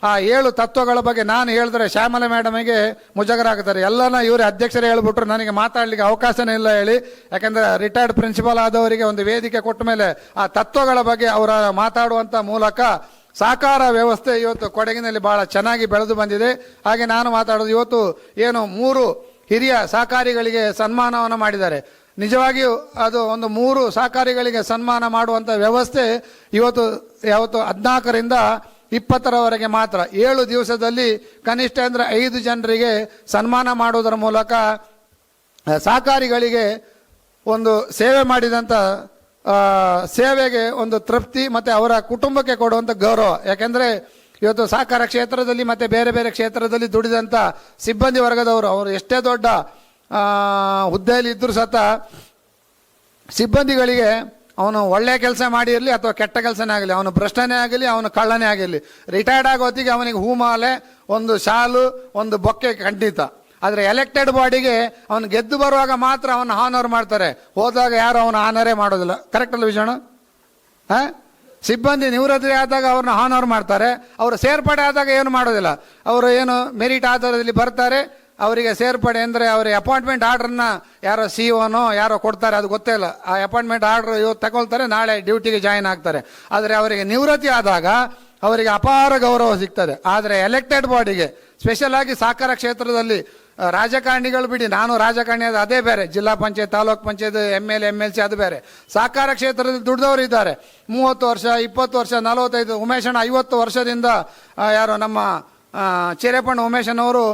ಆ ಏಳು ತತ್ವಗಳ ಬಗ್ಗೆ ನಾನು ಹೇಳಿದ್ರೆ ಶ್ಯಾಮಲ ಮೇಡಮಿಗೆ ಮುಜಗರಾಗುತ್ತಾರೆ ಎಲ್ಲನ ಇವರೇ ಅಧ್ಯಕ್ಷರೇ ಹೇಳ್ಬಿಟ್ರು, ನನಗೆ ಮಾತಾಡಲಿಕ್ಕೆ ಅವಕಾಶನೇ ಇಲ್ಲ ಹೇಳಿ. ಯಾಕಂದ್ರೆ ರಿಟೈರ್ಡ್ ಪ್ರಿನ್ಸಿಪಾಲ್ ಆದವರಿಗೆ ಒಂದು ವೇದಿಕೆ ಕೊಟ್ಟ ಮೇಲೆ ಆ ತತ್ವಗಳ ಬಗ್ಗೆ ಅವರ ಮಾತಾಡುವಂಥ ಮೂಲಕ ಸಾಕಾರ ವ್ಯವಸ್ಥೆ ಇವತ್ತು ಕೊಡಗಿನಲ್ಲಿ ಬಹಳ ಚೆನ್ನಾಗಿ ಬೆಳೆದು ಬಂದಿದೆ. ಹಾಗೆ ನಾನು ಮಾತಾಡೋದು, ಇವತ್ತು ಏನು ಮೂರು ಹಿರಿಯ ಸಹಕಾರಿಗಳಿಗೆ ಸನ್ಮಾನವನ್ನು ಮಾಡಿದ್ದಾರೆ. ನಿಜವಾಗಿಯೂ ಅದು ಒಂದು ಮೂರು ಸಹಕಾರಿಗಳಿಗೆ ಸನ್ಮಾನ ಮಾಡುವಂಥ ವ್ಯವಸ್ಥೆ ಇವತ್ತು ಯಾವತ್ತು ಹದಿನಾಲ್ಕರಿಂದ ಇಪ್ಪತ್ತರವರೆಗೆ ಮಾತ್ರ. ಏಳು ದಿವಸದಲ್ಲಿ ಕನಿಷ್ಠ ಅಂದರೆ ಐದು ಜನರಿಗೆ ಸನ್ಮಾನ ಮಾಡುವುದರ ಮೂಲಕ ಸಹಕಾರಿಗಳಿಗೆ ಒಂದು ಸೇವೆ ಮಾಡಿದಂಥ ಸೇವೆಗೆ ಒಂದು ತೃಪ್ತಿ ಮತ್ತು ಅವರ ಕುಟುಂಬಕ್ಕೆ ಕೊಡುವಂಥ ಗೌರವ. ಯಾಕೆಂದರೆ ಇವತ್ತು ಸಹಕಾರ ಕ್ಷೇತ್ರದಲ್ಲಿ ಮತ್ತು ಬೇರೆ ಬೇರೆ ಕ್ಷೇತ್ರದಲ್ಲಿ ದುಡಿದಂಥ ಸಿಬ್ಬಂದಿ ವರ್ಗದವರು, ಅವರು ಎಷ್ಟೇ ದೊಡ್ಡ ಹುದ್ದೆಯಲ್ಲಿ ಇದ್ದರೂ ಸತ ಸಿಬ್ಬಂದಿಗಳಿಗೆ ಅವನು ಒಳ್ಳೆಯ ಕೆಲಸ ಮಾಡಿರಲಿ ಅಥವಾ ಕೆಟ್ಟ ಕೆಲಸನೇ ಆಗಲಿ, ಅವನು ಭ್ರಷ್ಟನೇ ಆಗಲಿ, ಅವನು ಕಳ್ಳನೇ ಆಗಿರಲಿ ರಿಟೈರ್ಡ್ ಆಗೋ ಹೊತ್ತಿಗೆ ಅವನಿಗೆ ಹೂಮಾಲೆ, ಒಂದು ಶಾಲು, ಒಂದು ಬೊಕ್ಕೆ ಖಂಡಿತ. ಆದರೆ ಎಲೆಕ್ಟೆಡ್ ಬಾಡಿಗೆ ಅವನು ಗೆದ್ದು ಬರುವಾಗ ಮಾತ್ರ ಅವನು ಹಾನರ್ ಮಾಡ್ತಾರೆ. ಹೋದಾಗ ಯಾರು ಅವನು ಹಾನರೇ ಮಾಡೋದಿಲ್ಲ. ಕರೆಕ್ಟ್ ಅಲ್ಲ ವಿಷಣ ಹಾಂ? ಸಿಬ್ಬಂದಿ ನಿವೃತ್ತಿ ಆದಾಗ ಅವ್ರನ್ನ ಹಾನರ್ ಮಾಡ್ತಾರೆ. ಅವರು ಸೇರ್ಪಡೆ ಆದಾಗ ಏನು ಮಾಡೋದಿಲ್ಲ. ಅವರು ಏನು ಮೆರಿಟ್ ಆಧಾರದಲ್ಲಿ ಬರ್ತಾರೆ. ಅವರಿಗೆ ಸೇರ್ಪಡೆ ಅಂದರೆ ಅವರ ಅಪಾಯಿಂಟ್ಮೆಂಟ್ ಆರ್ಡ್ರನ್ನ ಯಾರೋ ಸಿ ಒನೋ ಯಾರೋ ಕೊಡ್ತಾರೆ, ಅದು ಗೊತ್ತೇ ಇಲ್ಲ. ಆ ಅಪಾಯಿಂಟ್ಮೆಂಟ್ ಆರ್ಡ್ರ್ ಇವತ್ತು ತಗೊಳ್ತಾರೆ, ನಾಳೆ ಡ್ಯೂಟಿಗೆ ಜಾಯಿನ್ ಆಗ್ತಾರೆ. ಆದರೆ ಅವರಿಗೆ ನಿವೃತ್ತಿ ಆದಾಗ ಅವರಿಗೆ ಅಪಾರ ಗೌರವ ಸಿಗ್ತದೆ. ಆದರೆ ಎಲೆಕ್ಟೆಡ್ ಬಾಡಿಗೆ ಸ್ಪೆಷಲ್ ಆಗಿ ಸಾಕಾರ ಕ್ಷೇತ್ರದಲ್ಲಿ ರಾಜಕಾರಣಿಗಳು ಬಿಡಿ, ನಾನು ರಾಜಕಾರಣಿ ಅದು ಅದೇ ಬೇರೆ. ಜಿಲ್ಲಾ panchayat, taluk panchayat M L M L C ಅದು ಬೇರೆ. ಸಾಕಾರ ಕ್ಷೇತ್ರದಲ್ಲಿ ದುಡ್ದವರು ಇದ್ದಾರೆ. ಮೂವತ್ತು ವರ್ಷ, ಇಪ್ಪತ್ತು ವರ್ಷ, ನಲವತ್ತೈದು, ಉಮೇಶಣ್ಣ ಐವತ್ತು ವರ್ಷದಿಂದ ಯಾರೋ ನಮ್ಮ ಚಿರೇಪಣ್ಣ ಅನ್ನೋರು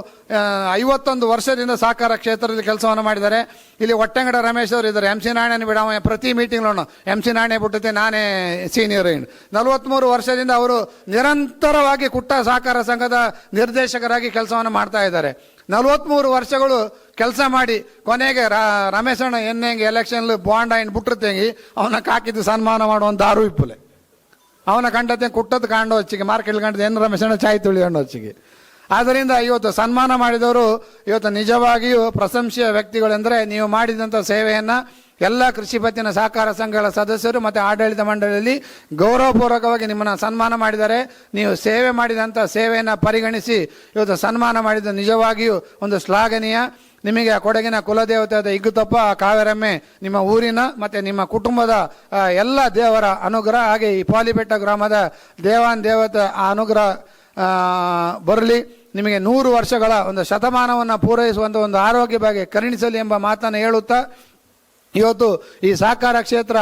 ಐವತ್ತೊಂದು ವರ್ಷದಿಂದ ಸಹಕಾರ ಕ್ಷೇತ್ರದಲ್ಲಿ ಕೆಲಸವನ್ನು ಮಾಡಿದ್ದಾರೆ. ಇಲ್ಲಿ ಒಟ್ಟಂಗಡ ರಮೇಶ್ ಅವರು ಇದ್ದಾರೆ. ಎಂ ಸಿ ನಾರಾಯಣ ಬಿಡ ಅವ ಪ್ರತಿ ಮೀಟಿಂಗ್ಲೂ ಎಂ ಸಿ ನಾರಾಯಣ ಬಿಟ್ಟತೆ ನಾನೇ ಸೀನಿಯರ್ ನಲವತ್ತ್ಮೂರು ವರ್ಷದಿಂದ ಅವರು ನಿರಂತರವಾಗಿ ಕುಟ್ಟ ಸಹಕಾರ ಸಂಘದ ನಿರ್ದೇಶಕರಾಗಿ ಕೆಲಸವನ್ನು ಮಾಡ್ತಾ ಇದ್ದಾರೆ. ನಲವತ್ತ್ಮೂರು ವರ್ಷಗಳು ಕೆಲಸ ಮಾಡಿ, ಕೊನೆಗೆ ರಮೇಶಣ್ಣ ಎಣ್ಣೆಂಗೆ ಎಲೆಕ್ಷನ್ ಬಾಂಡ್ ಆಯ್ನ್ ಬಿಟ್ಟಿರ್ತೇಂಗಿ ಅವನ ಕಾಕಿದ್ದು ಸನ್ಮಾನ ಮಾಡುವಂಥ ದಾರು ಇಪ್ಪಲೆ. ಅವನ ಕಂಡತೆ ಕುಟ್ಟದ್ದು ಕಾಂಡ ಹೊಚ್ಚಿಗೆ ಮಾರ್ಕೆಟ್ ಕಂಡದ್ದು ಏನು ರಮೇಶಣ್ಣ ಚಾಯ್ ತುಳಿಕೊಂಡು ಹೊಚ್ಚಿಗೆ. ಆದ್ದರಿಂದ ಇವತ್ತು ಸನ್ಮಾನ ಮಾಡಿದವರು, ಇವತ್ತು ನಿಜವಾಗಿಯೂ ಪ್ರಶಂಸೆಯ ವ್ಯಕ್ತಿಗಳೆಂದರೆ ನೀವು ಮಾಡಿದಂಥ ಸೇವೆಯನ್ನು ಎಲ್ಲ ಕೃಷಿ ಪತ್ತಿನ ಸಹಕಾರ ಸಂಘಗಳ ಸದಸ್ಯರು ಮತ್ತು ಆಡಳಿತ ಮಂಡಳಿಯಲ್ಲಿ ಗೌರವಪೂರ್ವಕವಾಗಿ ನಿಮ್ಮನ್ನು ಸನ್ಮಾನ ಮಾಡಿದ್ದಾರೆ. ನೀವು ಸೇವೆ ಮಾಡಿದಂಥ ಸೇವೆಯನ್ನು ಪರಿಗಣಿಸಿ, ಇವತ್ತು ಸನ್ಮಾನ ಮಾಡಿದ ನಿಜವಾಗಿಯೂ ಒಂದು ಶ್ಲಾಘನೀಯ ನಿಮಗೆ ಆ ಕೊಡಗಿನ ಕುಲದೇವತೆಯಾದ ಇಗ್ಗುತಪ್ಪ ಕಾವೇರಮ್ಮೆ ನಿಮ್ಮ ಊರಿನ ಮತ್ತು ನಿಮ್ಮ ಕುಟುಂಬದ ಎಲ್ಲ ದೇವರ ಅನುಗ್ರಹ ಹಾಗೆ ಈ ಪಾಲಿಬೆಟ್ಟ ಗ್ರಾಮದ ದೇವಾನ್ ದೇವತೆ ಆ ಅನುಗ್ರಹ ಬರಲಿ. ನಿಮಗೆ ನೂರು ವರ್ಷಗಳ ಒಂದು ಶತಮಾನವನ್ನು ಪೂರೈಸುವಂಥ ಒಂದು ಆರೋಗ್ಯ ಬಗ್ಗೆ ಕರುಣಿಸಲಿ ಎಂಬ ಮಾತನ್ನು ಹೇಳುತ್ತಾ, ಇವತ್ತು ಈ ಸಹಕಾರ ಕ್ಷೇತ್ರ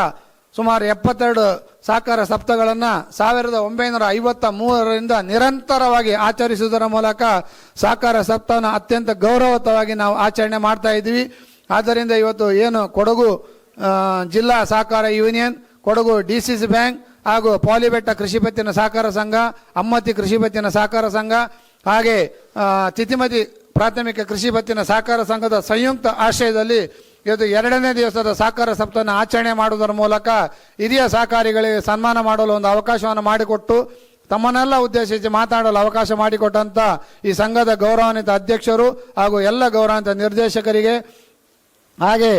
ಸುಮಾರು ಎಪ್ಪತ್ತೆರಡು ಸಹಕಾರ ಸಪ್ತಗಳನ್ನು ಸಾವಿರದ ಒಂಬೈನೂರ ಐವತ್ತ ಮೂರರಿಂದ ನಿರಂತರವಾಗಿ ಆಚರಿಸುವುದರ ಮೂಲಕ ಸಹಕಾರ ಸಪ್ತವನ್ನು ಅತ್ಯಂತ ಗೌರವತವಾಗಿ ನಾವು ಆಚರಣೆ ಮಾಡ್ತಾ ಇದ್ದೀವಿ. ಆದ್ದರಿಂದ ಇವತ್ತು ಏನು ಕೊಡಗು ಜಿಲ್ಲಾ ಸಹಕಾರ union, Kodagu D C C bank ಹಾಗೂ ಪಾಲಿಬೆಟ್ಟ ಕೃಷಿ ಪತ್ತಿನ ಸಹಕಾರ ಸಂಘ, ಅಮ್ಮತಿ ಕೃಷಿ ಪತ್ತಿನ ಸಹಕಾರ ಸಂಘ ಹಾಗೆ ತಿತಿಮತಿ ಪ್ರಾಥಮಿಕ ಕೃಷಿ ಪತ್ತಿನ ಸಹಕಾರ ಸಂಘದ ಸಂಯುಕ್ತ ಆಶ್ರಯದಲ್ಲಿ ಇವತ್ತು ಎರಡನೇ ದಿವಸದ ಸಹಕಾರ ಸಪ್ತಾಹನ ಆಚರಣೆ ಮಾಡುವುದರ ಮೂಲಕ ಹಿರಿಯ ಸಹಕಾರಿಗಳಿಗೆ ಸನ್ಮಾನ ಮಾಡಲು ಒಂದು ಅವಕಾಶವನ್ನು ಮಾಡಿಕೊಟ್ಟು ತಮ್ಮನ್ನೆಲ್ಲ ಉದ್ದೇಶಿಸಿ ಮಾತನಾಡಲು ಅವಕಾಶ ಮಾಡಿಕೊಟ್ಟಂಥ ಈ ಸಂಘದ ಗೌರವಾನ್ವಿತ ಅಧ್ಯಕ್ಷರು ಹಾಗೂ ಎಲ್ಲ ಗೌರವಾನ್ವಿತ ನಿರ್ದೇಶಕರಿಗೆ, ಹಾಗೆ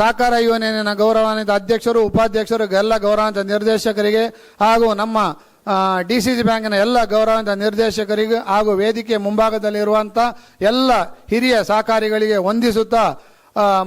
ಸಹಕಾರ ಯೂನಿಯನ್ನಿನ ಗೌರವಾನ್ವಿತ ಅಧ್ಯಕ್ಷರು, ಉಪಾಧ್ಯಕ್ಷರು, ಎಲ್ಲ ಗೌರವಾನ್ವಿತ ನಿರ್ದೇಶಕರಿಗೆ ಹಾಗೂ ನಮ್ಮ ಡಿ ಸಿ ಸಿ ಬ್ಯಾಂಕಿನ ಎಲ್ಲ ಗೌರವಾನ್ವಿತ ನಿರ್ದೇಶಕರಿಗೆ ಹಾಗೂ ವೇದಿಕೆ ಮುಂಭಾಗದಲ್ಲಿರುವಂಥ ಎಲ್ಲ ಹಿರಿಯ ಸಹಕಾರಿಗಳಿಗೆ ವಂದಿಸುತ್ತಾ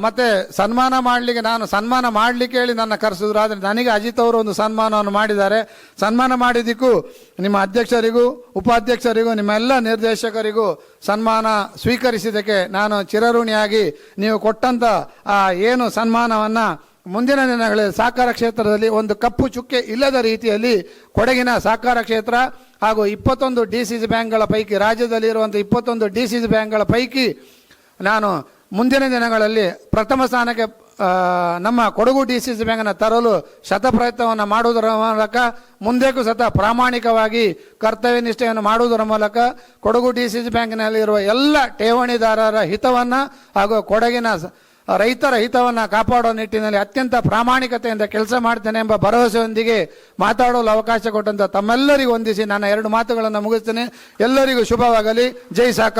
ಮತ್ತೆ ಸನ್ಮಾನ ಮಾಡಲಿಕ್ಕೆ ನಾನು ಸನ್ಮಾನ ಮಾಡಲಿಕ್ಕೆ ಹೇಳಿ ನನ್ನ ಕರೆಸಿದ್ರು. ಆದರೆ ನನಗೆ ಅಜಿತ್ ಅವರು ಒಂದು ಸನ್ಮಾನವನ್ನು ಮಾಡಿದ್ದಾರೆ. ಸನ್ಮಾನ ಮಾಡಿದ್ದಕ್ಕೂ ನಿಮ್ಮ ಅಧ್ಯಕ್ಷರಿಗೂ, ಉಪಾಧ್ಯಕ್ಷರಿಗೂ, ನಿಮ್ಮೆಲ್ಲ ನಿರ್ದೇಶಕರಿಗೂ ಸನ್ಮಾನ ಸ್ವೀಕರಿಸಿದ್ದಕ್ಕೆ ನಾನು ಚಿರಋಣಿಯಾಗಿ ನೀವು ಕೊಟ್ಟಂಥ ಆ, ಏನು ಸನ್ಮಾನವನ್ನು ಮುಂದಿನ ದಿನಗಳಲ್ಲಿ ಸಹಕಾರ ಕ್ಷೇತ್ರದಲ್ಲಿ ಒಂದು ಕಪ್ಪು ಚುಕ್ಕೆ ಇಲ್ಲದ ರೀತಿಯಲ್ಲಿ ಕೊಡಗಿನ ಸಹಕಾರ ಕ್ಷೇತ್ರ ಹಾಗೂ ಇಪ್ಪತ್ತೊಂದು ಡಿ ಸಿ ಸಿ ಬ್ಯಾಂಕ್ಗಳ ಪೈಕಿ ರಾಜ್ಯದಲ್ಲಿರುವಂಥ ಇಪ್ಪತ್ತೊಂದು ಡಿ ಸಿ ಸಿ ಬ್ಯಾಂಕ್ಗಳ ಪೈಕಿ ನಾನು ಮುಂದಿನ ದಿನಗಳಲ್ಲಿ ಪ್ರಥಮ ಸ್ಥಾನಕ್ಕೆ ನಮ್ಮ ಕೊಡಗು ಡಿ ಸಿ ಸಿ ಬ್ಯಾಂಕನ್ನು ತರಲು ಶತ ಪ್ರಯತ್ನವನ್ನು ಮಾಡುವುದರ ಮೂಲಕ, ಮುಂದೆಗೂ ಸತ ಪ್ರಾಮಾಣಿಕವಾಗಿ ಕರ್ತವ್ಯ ನಿಷ್ಠೆಯನ್ನು ಮಾಡುವುದರ ಮೂಲಕ ಕೊಡಗು ಡಿ ಸಿ ಸಿ ಬ್ಯಾಂಕಿನಲ್ಲಿರುವ ಎಲ್ಲ ಠೇವಣಿದಾರರ ಹಿತವನ್ನು ಹಾಗೂ ಕೊಡಗಿನ ರೈತರ ಹಿತವನ್ನು ಕಾಪಾಡುವ ನಿಟ್ಟಿನಲ್ಲಿ ಅತ್ಯಂತ ಪ್ರಾಮಾಣಿಕತೆಯಿಂದ ಕೆಲಸ ಮಾಡ್ತೇನೆ ಎಂಬ ಭರವಸೆಯೊಂದಿಗೆ ಮಾತಾಡಲು ಅವಕಾಶ ಕೊಟ್ಟಂತ ತಮ್ಮೆಲ್ಲರಿಗೂ ಹೊಂದಿಸಿ ನನ್ನ ಎರಡು ಮಾತುಗಳನ್ನು ಮುಗಿಸ್ತೇನೆ. ಎಲ್ಲರಿಗೂ ಶುಭವಾಗಲಿ. ಜೈ ಸಾಕ